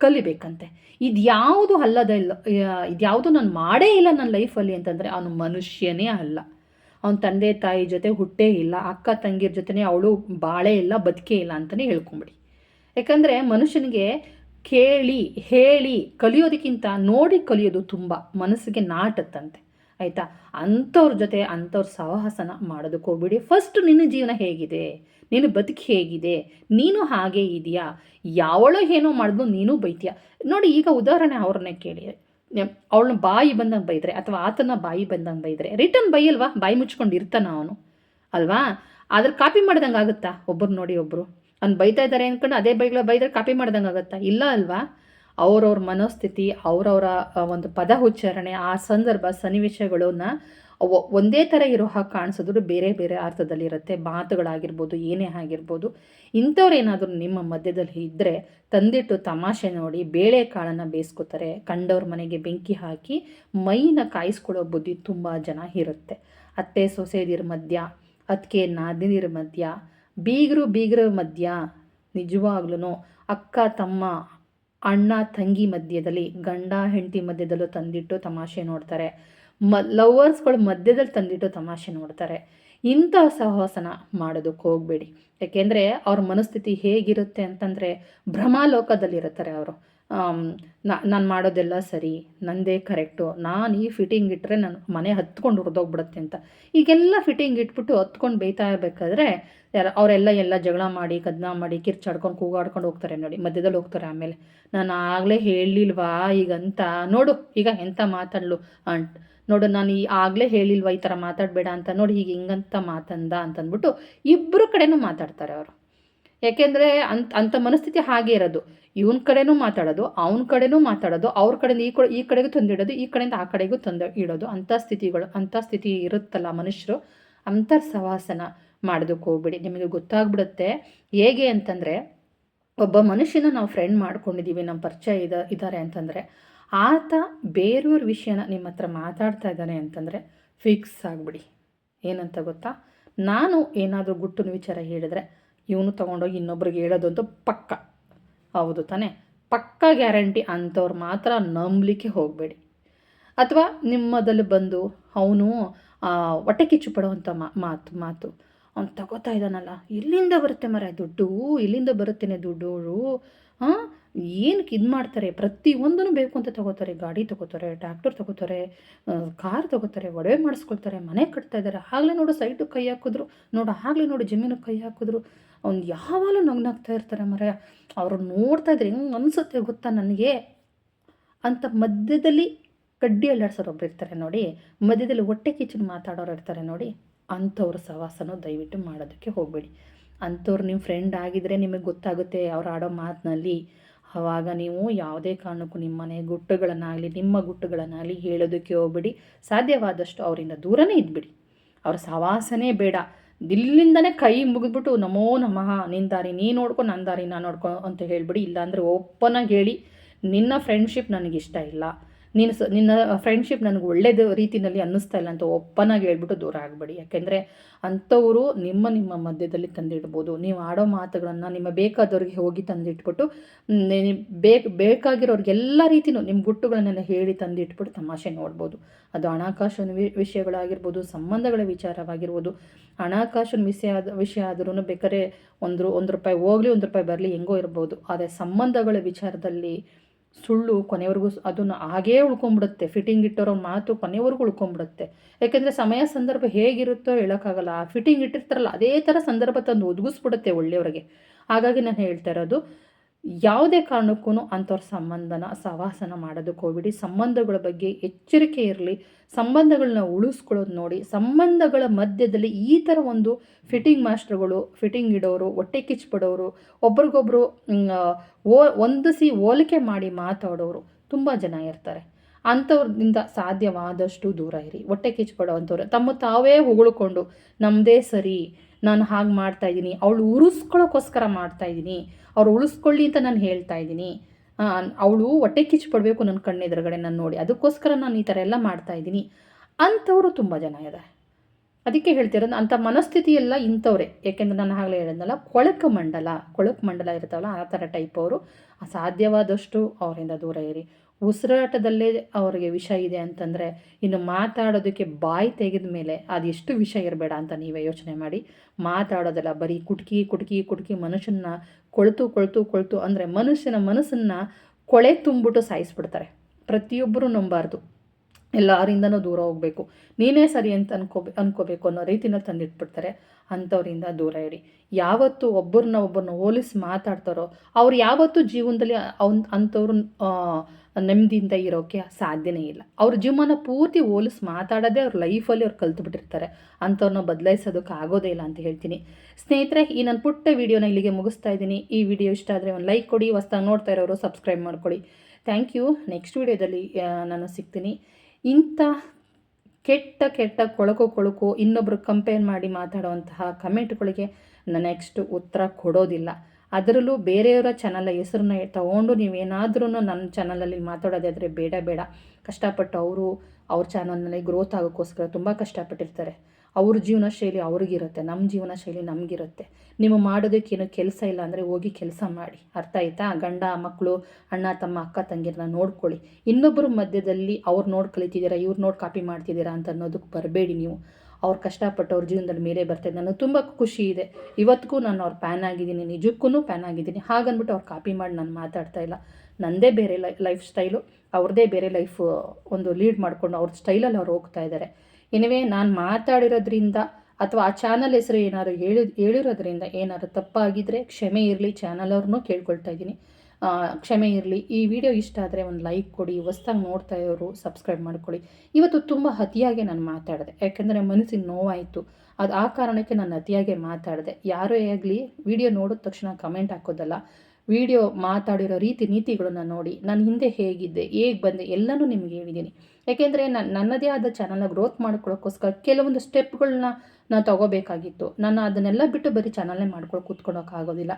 ಕಲಿಬೇಕಂತೆ. ಇದ್ಯಾವುದು ಅಲ್ಲದ ಇಲ್ಲ ಇದ್ಯಾವುದು ನಾನು ಮಾಡೇ ಇಲ್ಲ ನನ್ನ ಲೈಫಲ್ಲಿ ಅಂತಂದರೆ, ಅವನು ಮನುಷ್ಯನೇ ಅಲ್ಲ. ಅವನ ತಂದೆ ತಾಯಿ ಜೊತೆ ಹುಟ್ಟೇ ಇಲ್ಲ, ಅಕ್ಕ ತಂಗಿರ ಜೊತೆನೇ ಅವಳು ಬಾಳೇ ಇಲ್ಲ, ಬದುಕೇ ಇಲ್ಲ ಅಂತಲೇ ಹೇಳ್ಕೊಂಬಿಡಿ. ಯಾಕಂದರೆ ಮನುಷ್ಯನಿಗೆ ಕೇಳಿ, ಹೇಳಿ, ಕಲಿಯೋದಕ್ಕಿಂತ ನೋಡಿ ಕಲಿಯೋದು ತುಂಬ ಮನಸ್ಸಿಗೆ ನಾಟತ್ತಂತೆ, ಆಯಿತಾ? ಅಂಥವ್ರ ಜೊತೆ ಅಂಥವ್ರ ಸಾಹಸನ ಮಾಡೋದಕ್ಕೆ ಹೋಗ್ಬಿಡಿ. ಫಸ್ಟ್ ನಿನ್ನ ಜೀವನ ಹೇಗಿದೆ, ನಿನ್ನ ಬದುಕು ಹೇಗಿದೆ, ನೀನು ಹಾಗೆ ಇದೆಯಾ? ಯಾವಳೋ ಏನೋ ಮಾಡಿದ್ಲು ನೀನು ಬೈತೀಯ? ನೋಡಿ ಈಗ ಉದಾಹರಣೆ ಅವ್ರನ್ನೇ ಕೇಳಿ. ಅವಳನ್ನ ಬಾಯಿ ಬಂದಂಗೆ ಬೈದ್ರೆ ಅಥವಾ ಆತನ ಬಾಯಿ ಬಂದಂಗೆ ಬೈದ್ರೆ ರಿಟರ್ನ್ ಬೈಯಲ್ವಾ ಬಾಯಿ ಮುಚ್ಕೊಂಡು ಇರ್ತಾನ ಅವನು. ಅಲ್ವಾ? ಆದ್ರೆ ಕಾಪಿ ಮಾಡ್ದಂಗೆ ಆಗುತ್ತಾ? ಒಬ್ಬರು ನೋಡಿ ಒಬ್ಬರು ಅವ್ನು ಬೈತಾ ಇದ್ದಾರೆ ಅಂದ್ಕೊಂಡು ಅದೇ ಬೈಗಳ ಬೈದ್ರೆ ಕಾಪಿ ಮಾಡ್ದಂಗೆ ಆಗುತ್ತಾ? ಇಲ್ಲ ಅಲ್ವಾ? ಅವ್ರವ್ರ ಮನೋಸ್ಥಿತಿ, ಅವರವರ ಒಂದು ಪದ ಉಚ್ಚಾರಣೆ, ಆ ಸಂದರ್ಭ, ಸನ್ನಿವೇಶಗಳನ್ನ ಒಂದೇ ಥರ ಇರೋ ಹಾಗೆ ಕಾಣಿಸಿದ್ರು ಬೇರೆ ಬೇರೆ ಅರ್ಥದಲ್ಲಿರುತ್ತೆ. ಮಾತುಗಳಾಗಿರ್ಬೋದು, ಏನೇ ಆಗಿರ್ಬೋದು. ಇಂಥವ್ರೇನಾದರೂ ನಿಮ್ಮ ಮಧ್ಯದಲ್ಲಿ ಇದ್ದರೆ ತಂದಿಟ್ಟು ತಮಾಷೆ ನೋಡಿ, ಬೇಳೆ ಕಾಳನ್ನು ಬೇಯಿಸ್ಕೋತಾರೆ, ಕಂಡವ್ರ ಮನೆಗೆ ಬೆಂಕಿ ಹಾಕಿ ಮೈನ ಕಾಯಿಸ್ಕೊಳ್ಳೋ ಬುದ್ಧಿ ತುಂಬ ಜನ ಇರುತ್ತೆ. ಅತ್ತೆ, ಸೊಸೆದಿರ ಮಧ್ಯ ಅದಕ್ಕೆ ನಾದಿನಿರ ಮಧ್ಯ, ಬೀಗರು, ಬೀಗರ ಮಧ್ಯ ನಿಜವಾಗ್ಲೂ ಅಕ್ಕ, ತಮ್ಮ ಅಣ್ಣ ತಂಗಿ ಮಧ್ಯದಲ್ಲಿ, ಗಂಡ ಹೆಂಡತಿ ಮಧ್ಯದಲ್ಲೂ ತಂದಿಟ್ಟು ತಮಾಷೆ ನೋಡ್ತಾರೆ. ಮ ಲವರ್ಸ್ಗಳು ಮಧ್ಯದಲ್ಲಿ ತಂದಿಟ್ಟು ತಮಾಷೆ ನೋಡ್ತಾರೆ. ಇಂಥ ಸಹವಾಸನ ಮಾಡೋದಕ್ಕೆ ಹೋಗಬೇಡಿ. ಯಾಕೆಂದರೆ ಅವ್ರ ಮನಸ್ಥಿತಿ ಹೇಗಿರುತ್ತೆ ಅಂತಂದರೆ ಭ್ರಮಾಲೋಕದಲ್ಲಿರುತ್ತಾರೆ ಅವರು. ನಾನು ಮಾಡೋದೆಲ್ಲ ಸರಿ, ನಂದೇ ಕರೆಕ್ಟು, ನಾನು ಈ ಫಿಟ್ಟಿಂಗ್ ಇಟ್ಟರೆ ನಾನು ಮನೆ ಹತ್ಕೊಂಡು ಹುರಿದೋಗ್ಬಿಡುತ್ತೆ ಅಂತ. ಈಗೆಲ್ಲ ಫಿಟ್ಟಿಂಗ್ ಇಟ್ಬಿಟ್ಟು ಹತ್ಕೊಂಡು ಬೇಯ್ತಾ ಇರಬೇಕಾದ್ರೆ ಅವರೆಲ್ಲ ಎಲ್ಲ ಜಗಳ ಮಾಡಿ, ಕದ್ನ ಮಾಡಿ, ಕಿರ್ಚಾಡ್ಕೊಂಡು ಕೂಗಾಡ್ಕೊಂಡು ಹೋಗ್ತಾರೆ ನೋಡಿ, ಮಧ್ಯದಲ್ಲಿ ಹೋಗ್ತಾರೆ ಆಮೇಲೆ. ನಾನು ಆಗಲೇ ಹೇಳಿಲ್ವಾ ಈಗಂತ? ನೋಡು, ಈಗ ಎಂಥ ಮಾತಾಡಲು ಅಂಟ್. ನೋಡು, ನಾನು ಈ ಆಗಲೇ ಹೇಳಿಲ್ವಾ ಈ ಥರ ಮಾತಾಡಬೇಡ ಅಂತ? ನೋಡಿ, ಹೀಗೆ ಹಿಂಗಂತ ಮಾತಂದ ಅಂತಂದ್ಬಿಟ್ಟು ಇಬ್ಬರು ಕಡೆನೂ ಮಾತಾಡ್ತಾರೆ ಅವರು. ಯಾಕೆಂದರೆ ಅಂತ, ಅಂಥ ಮನಸ್ಥಿತಿ ಹಾಗೆ ಇರೋದು. ಇವನ ಕಡೆನೂ ಮಾತಾಡೋದು, ಅವನ ಕಡೆನೂ ಮಾತಾಡೋದು, ಅವ್ರ ಕಡೆಯಿಂದ ಈ ಕಡೆ ಈ ಕಡೆಗೂ ತಂದಿಡೋದು, ಈ ಕಡೆಯಿಂದ ಆ ಕಡೆಗೂ ತಂದು, ಇಡೋದು. ಅಂಥ ಸ್ಥಿತಿಗಳು, ಅಂಥ ಸ್ಥಿತಿ ಇರುತ್ತಲ್ಲ ಮನುಷ್ಯರು. ಅಂತರ್ ಸವಾಸನ ಮಾಡೋದಕ್ಕೆ ಹೋಗ್ಬಿಡಿ. ನಿಮಗೆ ಗೊತ್ತಾಗ್ಬಿಡುತ್ತೆ ಹೇಗೆ ಅಂತಂದರೆ, ಒಬ್ಬ ಮನುಷ್ಯನ ನಾವು ಫ್ರೆಂಡ್ ಮಾಡ್ಕೊಂಡಿದ್ದೀವಿ, ನಮ್ಮ ಪರಿಚಯ ಇದ, ಇದ್ದಾರೆ ಅಂತಂದರೆ, ಆತ ಬೇರೆಯವ್ರ ವಿಷಯನ ನಿಮ್ಮ ಹತ್ರ ಮಾತಾಡ್ತಾ ಇದ್ದಾನೆ ಅಂತಂದರೆ ಫಿಕ್ಸ್ ಆಗಿಬಿಡಿ. ಏನಂತ ಗೊತ್ತಾ? ನಾನು ಏನಾದರೂ ಗುಟ್ಟಿನ ವಿಚಾರ ಹೇಳಿದ್ರೆ ಇವನು ತೊಗೊಂಡೋಗಿ ಇನ್ನೊಬ್ರಿಗೆ ಹೇಳೋದಂತೂ ಪಕ್ಕ. ಹೌದು ತಾನೇ? ಪಕ್ಕ ಗ್ಯಾರಂಟಿ ಅಂಥವ್ರು ಮಾತ್ರ ನಂಬಲಿಕ್ಕೆ ಹೋಗಬೇಡಿ. ಅಥವಾ ನಿಮ್ಮದಲ್ಲಿ ಬಂದು ಅವನು ಹೊಟ್ಟೆ ಕಿಚ್ಚು ಪಡುವಂಥ ಮಾತು ಮಾತು, ಅವ್ನು ತಗೋತಾ ಇದ್ದಾನಲ್ಲ ಎಲ್ಲಿಂದ ಬರುತ್ತೆ ಮರ ದುಡ್ಡು, ಇಲ್ಲಿಂದ ಬರುತ್ತೇನೆ ದುಡ್ಡು ಹಾಂ? ಏನಕ್ಕೆ ಇದು ಮಾಡ್ತಾರೆ? ಪ್ರತಿಯೊಂದೂ ಬೇಕು ಅಂತ ತಗೋತಾರೆ, ಗಾಡಿ ತಗೋತಾರೆ ಟ್ಯಾಕ್ಟರ್ ತಗೋತಾರೆ ಕಾರ್ ತಗೋತಾರೆ, ಒಡವೆ ಮಾಡಿಸ್ಕೊಳ್ತಾರೆ, ಮನೆ ಕಟ್ತಾ ಇದ್ದಾರೆ. ಆಗಲೇ ನೋಡು ಸೈಟು ಕೈ ಹಾಕಿದ್ರು, ನೋಡು ಆಗಲೇ ನೋಡು ಜಮೀನು ಕೈ ಹಾಕಿದ್ರು. ಅವ್ನು ಯಾವಾಗಲೂ ನಗ್ನಾಗ್ತಾ ಇರ್ತಾರೆ ಮರ ಅವ್ರು ನೋಡ್ತಾ ಇದ್ರೆ ಹೆಂಗೆ ಅನಿಸುತ್ತೆ ಗೊತ್ತಾ ನನಗೆ? ಅಂತ ಮಧ್ಯದಲ್ಲಿ ಕಡ್ಡಿ ಅಲ್ಲಾಡ್ಸೋರು ಒಬ್ರು ಇರ್ತಾರೆ ನೋಡಿ. ಮಧ್ಯದಲ್ಲಿ ಹೊಟ್ಟೆ ಕಿಚನ್ ಮಾತಾಡೋರು ಇರ್ತಾರೆ ನೋಡಿ. ಅಂಥವ್ರ ಸವಾಸನ ದಯವಿಟ್ಟು ಮಾಡೋದಕ್ಕೆ ಹೋಗಬೇಡಿ. ಅಂಥವ್ರು ನಿಮ್ಮ ಫ್ರೆಂಡ್ ಆಗಿದ್ರೆ ನಿಮಗೆ ಗೊತ್ತಾಗುತ್ತೆ ಅವ್ರು ಆಡೋ ಮಾತಿನಲ್ಲಿ. ಆವಾಗ ನೀವು ಯಾವುದೇ ಕಾರಣಕ್ಕೂ ನಿಮ್ಮ ಮನೆ ಗುಟ್ಟುಗಳನ್ನಾಗಲಿ, ನಿಮ್ಮ ಗುಟ್ಟುಗಳನ್ನಾಗಲಿ ಹೇಳೋದಕ್ಕೆ ಹೋಗ್ಬಿಡಿ. ಸಾಧ್ಯವಾದಷ್ಟು ಅವರಿಂದ ದೂರನೇ ಇದ್ಬಿಡಿ. ಅವ್ರ ಸವಾಸನೇ ಬೇಡ. ದಿಲ್ಲಿಂದನೇ ಕೈ ಮುಗಿದ್ಬಿಟ್ಟು, ನಮೋ ನಮಃ ನಿನ್ನ ದಾರಿ, ನೀ ನೋಡ್ಕೊ ನನ್ನ ದಾರಿ ನಾನು ನೋಡ್ಕೊ ಅಂತ ಹೇಳ್ಬಿಡಿ. ಇಲ್ಲಾಂದರೆ ಓಪನಾಗಿ ಹೇಳಿ, ನಿನ್ನ ಫ್ರೆಂಡ್ಶಿಪ್ ನನಗಿಷ್ಟ ಇಲ್ಲ. ನೀನು ಸ, ನಿನ್ನ ಫ್ರೆಂಡ್ಶಿಪ್ ನನಗೆ ಒಳ್ಳೇದು ರೀತಿಯಲ್ಲಿ ಅನ್ನಿಸ್ತಾ ಇಲ್ಲ ಅಂತ ಒಪ್ಪನಾಗಿ ಹೇಳ್ಬಿಟ್ಟು ದೂರ ಆಗಬೇಡಿ. ಯಾಕೆಂದರೆ ಅಂಥವರು ನಿಮ್ಮ ನಿಮ್ಮ ಮಧ್ಯದಲ್ಲಿ ತಂದಿಡ್ಬೋದು. ನೀವು ಆಡೋ ಮಾತುಗಳನ್ನು ನಿಮ್ಮ ಬೇಕಾದವ್ರಿಗೆ ಹೋಗಿ ತಂದಿಟ್ಬಿಟ್ಟು ಬೇಕು, ಬೇಕಾಗಿರೋರಿಗೆಲ್ಲ ರೀತಿಯೂ ನಿಮ್ಮ ಗುಟ್ಟುಗಳನ್ನೆಲ್ಲ ಹೇಳಿ ತಂದಿಟ್ಬಿಟ್ಟು ತಮಾಷೆ ನೋಡ್ಬೋದು. ಅದು ಹಣಕಾಸಿನ ವಿಷಯಗಳಾಗಿರ್ಬೋದು, ಸಂಬಂಧಗಳ ವಿಚಾರವಾಗಿರ್ಬೋದು. ಹಣಕಾಸಿನ ವಿಷಯ ಆದ, ವಿಷಯ ಆದ್ರೂ ಬೇಕಾದ್ರೆ ಒಂದು ಒಂದು ರೂಪಾಯಿ ಹೋಗಲಿ, ಒಂದು ರೂಪಾಯಿ ಬರಲಿ, ಹೆಂಗೋ ಇರ್ಬೋದು. ಆದರೆ ಸಂಬಂಧಗಳ ವಿಚಾರದಲ್ಲಿ ಸುಳ್ಳು ಕೊನೆವರೆಗೂ ಅದನ್ನು ಹಾಗೇ ಉಳ್ಕೊಂಬಿಡುತ್ತೆ. ಫಿಟ್ಟಿಂಗ್ ಇಟ್ಟರೋ ಮಾತು ಕೊನೆವರೆಗೂ ಉಳ್ಕೊಂಬಿಡುತ್ತೆ. ಯಾಕೆಂದರೆ ಸಮಯ ಸಂದರ್ಭ ಹೇಗಿರುತ್ತೋ ಹೇಳೋಕ್ಕಾಗಲ್ಲ. ಆ ಫಿಟ್ಟಿಂಗ್ ಇಟ್ಟಿರ್ತಾರಲ್ಲ, ಅದೇ ಥರ ಸಂದರ್ಭ ತಂದು ಒದಗಿಸ್ಬಿಡುತ್ತೆ ಒಳ್ಳೆಯವರಿಗೆ. ಹಾಗಾಗಿ ನಾನು ಹೇಳ್ತಾ ಇರೋದು ಯಾವುದೇ ಕಾರಣಕ್ಕೂ ಅಂಥವ್ರ ಸಂಬಂಧನ ಸವಾಸನ ಮಾಡೋದಕ್ಕೆ ಹೋಗ್ಬಿಡಿ. ಸಂಬಂಧಗಳ ಬಗ್ಗೆ ಎಚ್ಚರಿಕೆ ಇರಲಿ. ಸಂಬಂಧಗಳನ್ನ ಉಳಿಸ್ಕೊಳ್ಳೋದು ನೋಡಿ. ಸಂಬಂಧಗಳ ಮಧ್ಯದಲ್ಲಿ ಈ ಥರ ಒಂದು ಫಿಟ್ಟಿಂಗ್ ಮಾಸ್ಟರ್ಗಳು ಫಿಟ್ಟಿಂಗ್ ಇಡೋರು, ಹೊಟ್ಟೆ ಕಿಚ್ಚಿಬಿಡೋರು, ಒಬ್ರಿಗೊಬ್ರು ಓ ಒಂದಿಸಿ ಹೋಲಿಕೆ ಮಾಡಿ ಮಾತಾಡೋರು ತುಂಬ ಜನ ಇರ್ತಾರೆ. ಅಂಥವ್ರಿಂದ ಸಾಧ್ಯವಾದಷ್ಟು ದೂರ ಇರಿ. ಹೊಟ್ಟೆ ಕಿಚ್ಚಿಬಿಡೋ ತಮ್ಮ ತಾವೇ ಹೊಗಳ್ಕೊಂಡು ನಮ್ಮದೇ ಸರಿ. ನಾನು ಹಾಗೆ ಮಾಡ್ತಾಯಿದ್ದೀನಿ ಅವಳು ಉರಿಸ್ಕೊಳ್ಳೋಕ್ಕೋಸ್ಕರ ಮಾಡ್ತಾಯಿದ್ದೀನಿ ಅವ್ರು ಉಳಿಸ್ಕೊಳ್ಳಿ ಅಂತ ನಾನು ಹೇಳ್ತಾ ಇದ್ದೀನಿ. ಅವಳು ಹೊಟ್ಟೆ ಕಿಚ್ಚು ಪಡಬೇಕು ನನ್ನ ಕಣ್ಣೆದುರುಗಡೆ ನಾನು ನೋಡಿ. ಅದಕ್ಕೋಸ್ಕರ ನಾನು ಈ ಥರ ಎಲ್ಲ ಮಾಡ್ತಾ ಇದ್ದೀನಿ. ಅಂಥವರು ತುಂಬ ಜನ ಇದ್ದಾರೆ ಅದಕ್ಕೆ ಹೇಳ್ತಿರೋದು ಅಂಥ ಮನಸ್ಥಿತಿ ಎಲ್ಲ ಇಂಥವ್ರೆ. ಯಾಕೆಂದ್ರೆ ನಾನು ಆಗಲೇ ಹೇಳಿದ್ನಲ್ಲ, ಕೊಳಕು ಮಂಡಲ. ಕೊಳಕು ಮಂಡಲ ಇರ್ತಾವಲ್ಲ ಆ ಥರ ಟೈಪ್ ಅವರು. ಸಾಧ್ಯವಾದಷ್ಟು ಅವರಿಂದ ದೂರ ಇರಿ. ಉಸಿರಾಟದಲ್ಲೇ ಅವರಿಗೆ ವಿಷ ಇದೆ ಅಂತಂದರೆ ಇನ್ನು ಮಾತಾಡೋದಕ್ಕೆ ಬಾಯಿ ತೆಗೆದ ಮೇಲೆ ಅದೆಷ್ಟು ವಿಷ ಇರಬೇಡ ಅಂತ ನೀವೇ ಯೋಚನೆ ಮಾಡಿ. ಮಾತಾಡೋದಲ್ಲ, ಬರೀ ಕುಟ್ಕಿ ಕುಟ್ಕಿ ಕುಟ್ಕಿ ಮನುಷ್ಯನ ಕೊಳ್ತು ಕೊಳ್ತು ಕೊಳ್ತು ಅಂದರೆ ಮನುಷ್ಯನ ಮನಸ್ಸನ್ನು ಕೊಳೆ ತುಂಬಿಟ್ಟು ಸಾಯಿಸ್ಬಿಡ್ತಾರೆ. ಪ್ರತಿಯೊಬ್ಬರೂ ನಂಬಾರ್ದು. ಎಲ್ಲರಿಂದನೂ ದೂರ ಹೋಗಬೇಕು. ನೀನೇ ಸರಿ ಅಂತ ಅನ್ಕೋಬೇ ಅನ್ಕೋಬೇಕು ಅನ್ನೋ ರೀತಿನಲ್ಲಿ ತಂದಿಟ್ಬಿಡ್ತಾರೆ. ಅಂಥವರಿಂದ ದೂರ ಇಡಿ ಯಾವತ್ತು ಒಬ್ಬರನ್ನ ಒಬ್ಬರನ್ನ ಹೋಲಿಸಿ ಮಾತಾಡ್ತಾರೋ, ಅವ್ರು ಯಾವತ್ತೂ ಜೀವನದಲ್ಲಿ ಅವ್ನ ಅಂಥವ್ರು ನೆಮ್ಮದಿಯಿಂದ ಇರೋಕ್ಕೆ ಸಾಧ್ಯನೇ ಇಲ್ಲ. ಅವ್ರ ಜೀವನ ಪೂರ್ತಿ ಹೋಲಿಸಿ ಮಾತಾಡೋದೇ ಅವ್ರ ಲೈಫಲ್ಲಿ ಅವ್ರು ಕಲ್ತು ಅಂಥವ್ರನ್ನ ಬದಲಾಯಿಸೋದಕ್ಕೆ ಆಗೋದೇ ಇಲ್ಲ ಅಂತ ಹೇಳ್ತೀನಿ. ಸ್ನೇಹಿತರೆ, ಈ ನನ್ನ ಪುಟ್ಟ ವೀಡಿಯೋನ ಇಲ್ಲಿಗೆ ಮುಗಿಸ್ತಾ ಇದ್ದೀನಿ. ಈ ವಿಡಿಯೋ ಇಷ್ಟ ಆದರೆ ಒಂದು ಲೈಕ್ ಕೊಡಿ ಹೊಸ್ದಾಗಿ ನೋಡ್ತಾ ಇರೋರು ಸಬ್ಸ್ಕ್ರೈಬ್ ಮಾಡ್ಕೊಳ್ಳಿ ಥ್ಯಾಂಕ್ ಯು ನೆಕ್ಸ್ಟ್ ವೀಡಿಯೋದಲ್ಲಿ ನಾನು ಸಿಗ್ತೀನಿ. ಇಂಥ ಕೆಟ್ಟ ಕೆಟ್ಟ ಕೊಳಕು ಕೊಳಕು ಇನ್ನೊಬ್ಬರು ಕಂಪೇರ್ ಮಾಡಿ ಮಾತಾಡುವಂತಹ ಕಮೆಂಟ್ಗಳಿಗೆ ನಾನು ನೆಕ್ಸ್ಟ್ ಉತ್ತರ ಕೊಡೋದಿಲ್ಲ. ಅದರಲ್ಲೂ ಬೇರೆಯವರ ಚಾನಲ್ ಹೆಸರನ್ನ ತಗೊಂಡು ನೀವೇನಾದ್ರೂ ನನ್ನ ಚಾನಲಲ್ಲಿ ಮಾತಾಡೋದಾದರೆ ಬೇಡ ಬೇಡ. ಕಷ್ಟಪಟ್ಟು ಅವರು ಅವ್ರ ಚಾನಲ್ನಲ್ಲಿ ಗ್ರೋತ್ ಆಗೋಕ್ಕೋಸ್ಕರ ತುಂಬ ಕಷ್ಟಪಟ್ಟಿರ್ತಾರೆ. ಅವ್ರ ಜೀವನ ಶೈಲಿ ಅವ್ರಿಗಿರುತ್ತೆ ನಮ್ಮ ಜೀವನ ಶೈಲಿ ನಮಗಿರುತ್ತೆ. ನೀವು ಮಾಡೋದಕ್ಕೇನು ಕೆಲಸ ಇಲ್ಲ ಅಂದರೆ ಹೋಗಿ ಕೆಲಸ ಮಾಡಿ. ಅರ್ಥ ಆಯ್ತಾ? ಗಂಡ ಮಕ್ಕಳು ಅಣ್ಣ, ತಮ್ಮ, ಅಕ್ಕ ತಂಗಿರನ್ನ ನೋಡ್ಕೊಳ್ಳಿ. ಇನ್ನೊಬ್ಬರ ಮಧ್ಯದಲ್ಲಿ ಅವ್ರು ನೋಡಿ ಕಲಿತಿದ್ದೀರಾ, ಇವ್ರು ನೋಡಿ ಕಾಪಿ ಮಾಡ್ತಿದ್ದೀರಾ ಅಂತ ಅನ್ನೋದಕ್ಕೆ ಬರಬೇಡಿ ನೀವು. ಅವ್ರು ಕಷ್ಟಪಟ್ಟು ಅವ್ರ ಜೀವನದಲ್ಲಿ ಮೇಲೆ ಬರ್ತಾರೆ ನನಗೆ ತುಂಬ ಖುಷಿ ಇದೆ. ಇವತ್ತಿಗೂ ನಾನು ಅವ್ರ ಪ್ಯಾನ್ ಆಗಿದ್ದೀನಿ ನಿಜಕ್ಕೂ ಪ್ಯಾನ್ ಆಗಿದ್ದೀನಿ. ಹಾಗನ್ಬಿಟ್ಟು ಅವ್ರು ಕಾಪಿ ಮಾಡಿ ನಾನು ಮಾತಾಡ್ತಾ ಇಲ್ಲ. ನನ್ನದೇ ಬೇರೆ ಲೈಫ್ ಸ್ಟೈಲು ಅವ್ರದ್ದೇ ಬೇರೆ ಲೈಫ್ ಒಂದು ಲೀಡ್ ಮಾಡಿಕೊಂಡು ಅವ್ರ ಸ್ಟೈಲಲ್ಲಿ ಅವ್ರು ಹೋಗ್ತಾ ಇದ್ದಾರೆ ಎನಿವೇ ನಾನು ಮಾತಾಡಿರೋದ್ರಿಂದ ಅಥವಾ ಆ ಚಾನಲ್ ಹೆಸರು ಏನಾದ್ರು ಹೇಳಿ ಹೇಳಿರೋದ್ರಿಂದ ಏನಾದ್ರು ತಪ್ಪಾಗಿದ್ದರೆ ಕ್ಷಮೆ ಇರಲಿ ಚಾನಲ್ ಅವ್ರನ್ನೂ ಕೇಳ್ಕೊಳ್ತಾ ಇದ್ದೀನಿ. ಕ್ಷಮೆ ಇರಲಿ. ಈ ವಿಡಿಯೋ ಇಷ್ಟ ಆದರೆ ಒಂದು ಲೈಕ್ ಕೊಡಿ, ಹೊಸ್ದಾಗಿ ನೋಡ್ತಾ ಇರೋರು ಸಬ್ಸ್ಕ್ರೈಬ್ ಮಾಡ್ಕೊಳ್ಳಿ. ಇವತ್ತು ತುಂಬ ಅತಿಯಾಗಿ ನಾನು ಮಾತಾಡಿದೆ. ಯಾಕೆಂದರೆ ಮನಸ್ಸಿಗೆ ನೋವಾಯಿತು. ಅದು ಆ ಕಾರಣಕ್ಕೆ ನಾನು ಅತಿಯಾಗಿ ಮಾತಾಡಿದೆ. ಯಾರೇ ಆಗಲಿ ವಿಡಿಯೋ ನೋಡಿದ ತಕ್ಷಣ ಕಮೆಂಟ್ ಹಾಕೋದಲ್ಲ. ವಿಡಿಯೋ ಮಾತಾಡಿರೋ ರೀತಿ ನೀತಿಗಳನ್ನ ನೋಡಿ. ನಾನು ಹಿಂದೆ ಹೇಗಿದ್ದೆ, ಹೇಗೆ ಬಂದೆ ಎಲ್ಲನೂ ನಿಮಗೆ ಹೇಳಿದ್ದೀನಿ ಯಾಕೆಂದರೆ ನಾನು, ನನ್ನದೇ ಆದ ಚಾನಲ್ನ ಗ್ರೋತ್ ಮಾಡ್ಕೊಳ್ಳೋಕ್ಕೋಸ್ಕರ ಕೆಲವೊಂದು ಸ್ಟೆಪ್ಗಳನ್ನ ನಾನು ತಗೋಬೇಕಾಗಿತ್ತು. ನಾನು ಅದನ್ನೆಲ್ಲ ಬಿಟ್ಟು ಬರೀ ಚಾನಲ್ನೇ ಮಾಡ್ಕೊಂಡು ಕೂತ್ಕೊಳ್ಳೋಕ್ಕಾಗೋದಿಲ್ಲ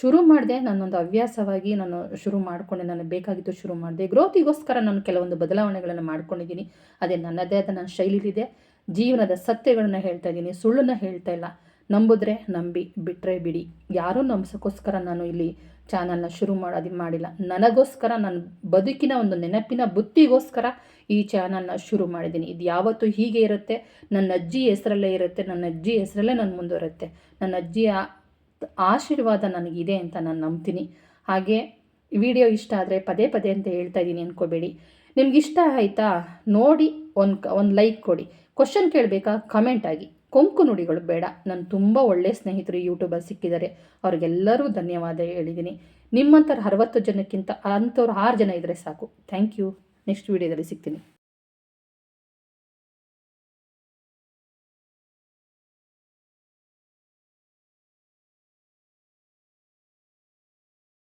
ಶುರು ಮಾಡಿದೆ ನಾನೊಂದು ಹವ್ಯಾಸವಾಗಿ ನಾನು ಶುರು ಮಾಡಿಕೊಂಡೆ. ನನಗೆ ಬೇಕಾಗಿತ್ತು ಶುರು ಮಾಡಿದೆ. ಗ್ರೋತಿಗೋಸ್ಕರ ನಾನು ಕೆಲವೊಂದು ಬದಲಾವಣೆಗಳನ್ನು ಮಾಡ್ಕೊಂಡಿದ್ದೀನಿ. ಅದೇ ನನ್ನದೇ ಆದ ನನ್ನ ಶೈಲಿಲಿದೆ. ಜೀವನದ ಸತ್ಯಗಳನ್ನ ಹೇಳ್ತಾ ಇದ್ದೀನಿ. ಸುಳ್ಳನ್ನು ಹೇಳ್ತಾ ಇಲ್ಲ. ನಂಬಿದ್ರೆ ನಂಬಿ ಬಿಟ್ಟರೆ ಬಿಡಿ. ಯಾರೂ ನಂಬಿಸೋಕ್ಕೋಸ್ಕರ ನಾನು ಇಲ್ಲಿ ಚಾನಲ್ನ ಶುರು ಮಾಡೋದು ಮಾಡಿಲ್ಲ. ನನಗೋಸ್ಕರ ನನ್ನ ಬದುಕಿನ ಒಂದು ನೆನಪಿನ ಬುತ್ತಿಗೋಸ್ಕರ ಈ ಚಾನಲ್ನ ಶುರು ಮಾಡಿದ್ದೀನಿ. ಇದು ಯಾವತ್ತೂ ಹೀಗೆ ಇರುತ್ತೆ. ನನ್ನ ಅಜ್ಜಿ ಹೆಸರಲ್ಲೇ ಇರುತ್ತೆ. ನನ್ನ ಅಜ್ಜಿ ಹೆಸರಲ್ಲೇ ನಾನು ಮುಂದುವರುತ್ತೆ ನನ್ನ ಅಜ್ಜಿಯ ಆಶೀರ್ವಾದ ನನಗಿದೆ ಅಂತ ನಾನು ನಂಬ್ತೀನಿ. ಹಾಗೆ ವಿಡಿಯೋ ಇಷ್ಟ ಆದರೆ ಪದೇ ಪದೇ ಅಂತ ಹೇಳ್ತಾ ಇದ್ದೀನಿ ಅನ್ಕೋಬೇಡಿ. ನಿಮ್ಗೆ ಇಷ್ಟ ಆಯಿತಾ? ನೋಡಿ ಒಂದು ಒಂದು ಲೈಕ್ ಕೊಡಿ. ಕ್ವಶನ್ ಕೇಳಬೇಕಾ? ಕಮೆಂಟ್ ಆಗಿ. ಕೊಂಕು ನುಡಿಗಳು ಬೇಡ. ನಾನು ತುಂಬ ಒಳ್ಳೆಯ ಸ್ನೇಹಿತರು ಯೂಟ್ಯೂಬಲ್ಲಿ ಸಿಕ್ಕಿದ್ದಾರೆ. ಅವ್ರಿಗೆಲ್ಲರೂ ಧನ್ಯವಾದ ಹೇಳಿದ್ದೀನಿ. ನಿಮ್ಮಂಥವ್ರು ಅರವತ್ತು ಜನಕ್ಕಿಂತ ಅಂಥವ್ರು ಆರು ಜನ ಇದ್ದರೆ ಸಾಕು. Thank you. ನೆಕ್ಸ್ಟ್ ವೀಡಿಯೋದಲ್ಲಿ ಸಿಗ್ತೀನಿ.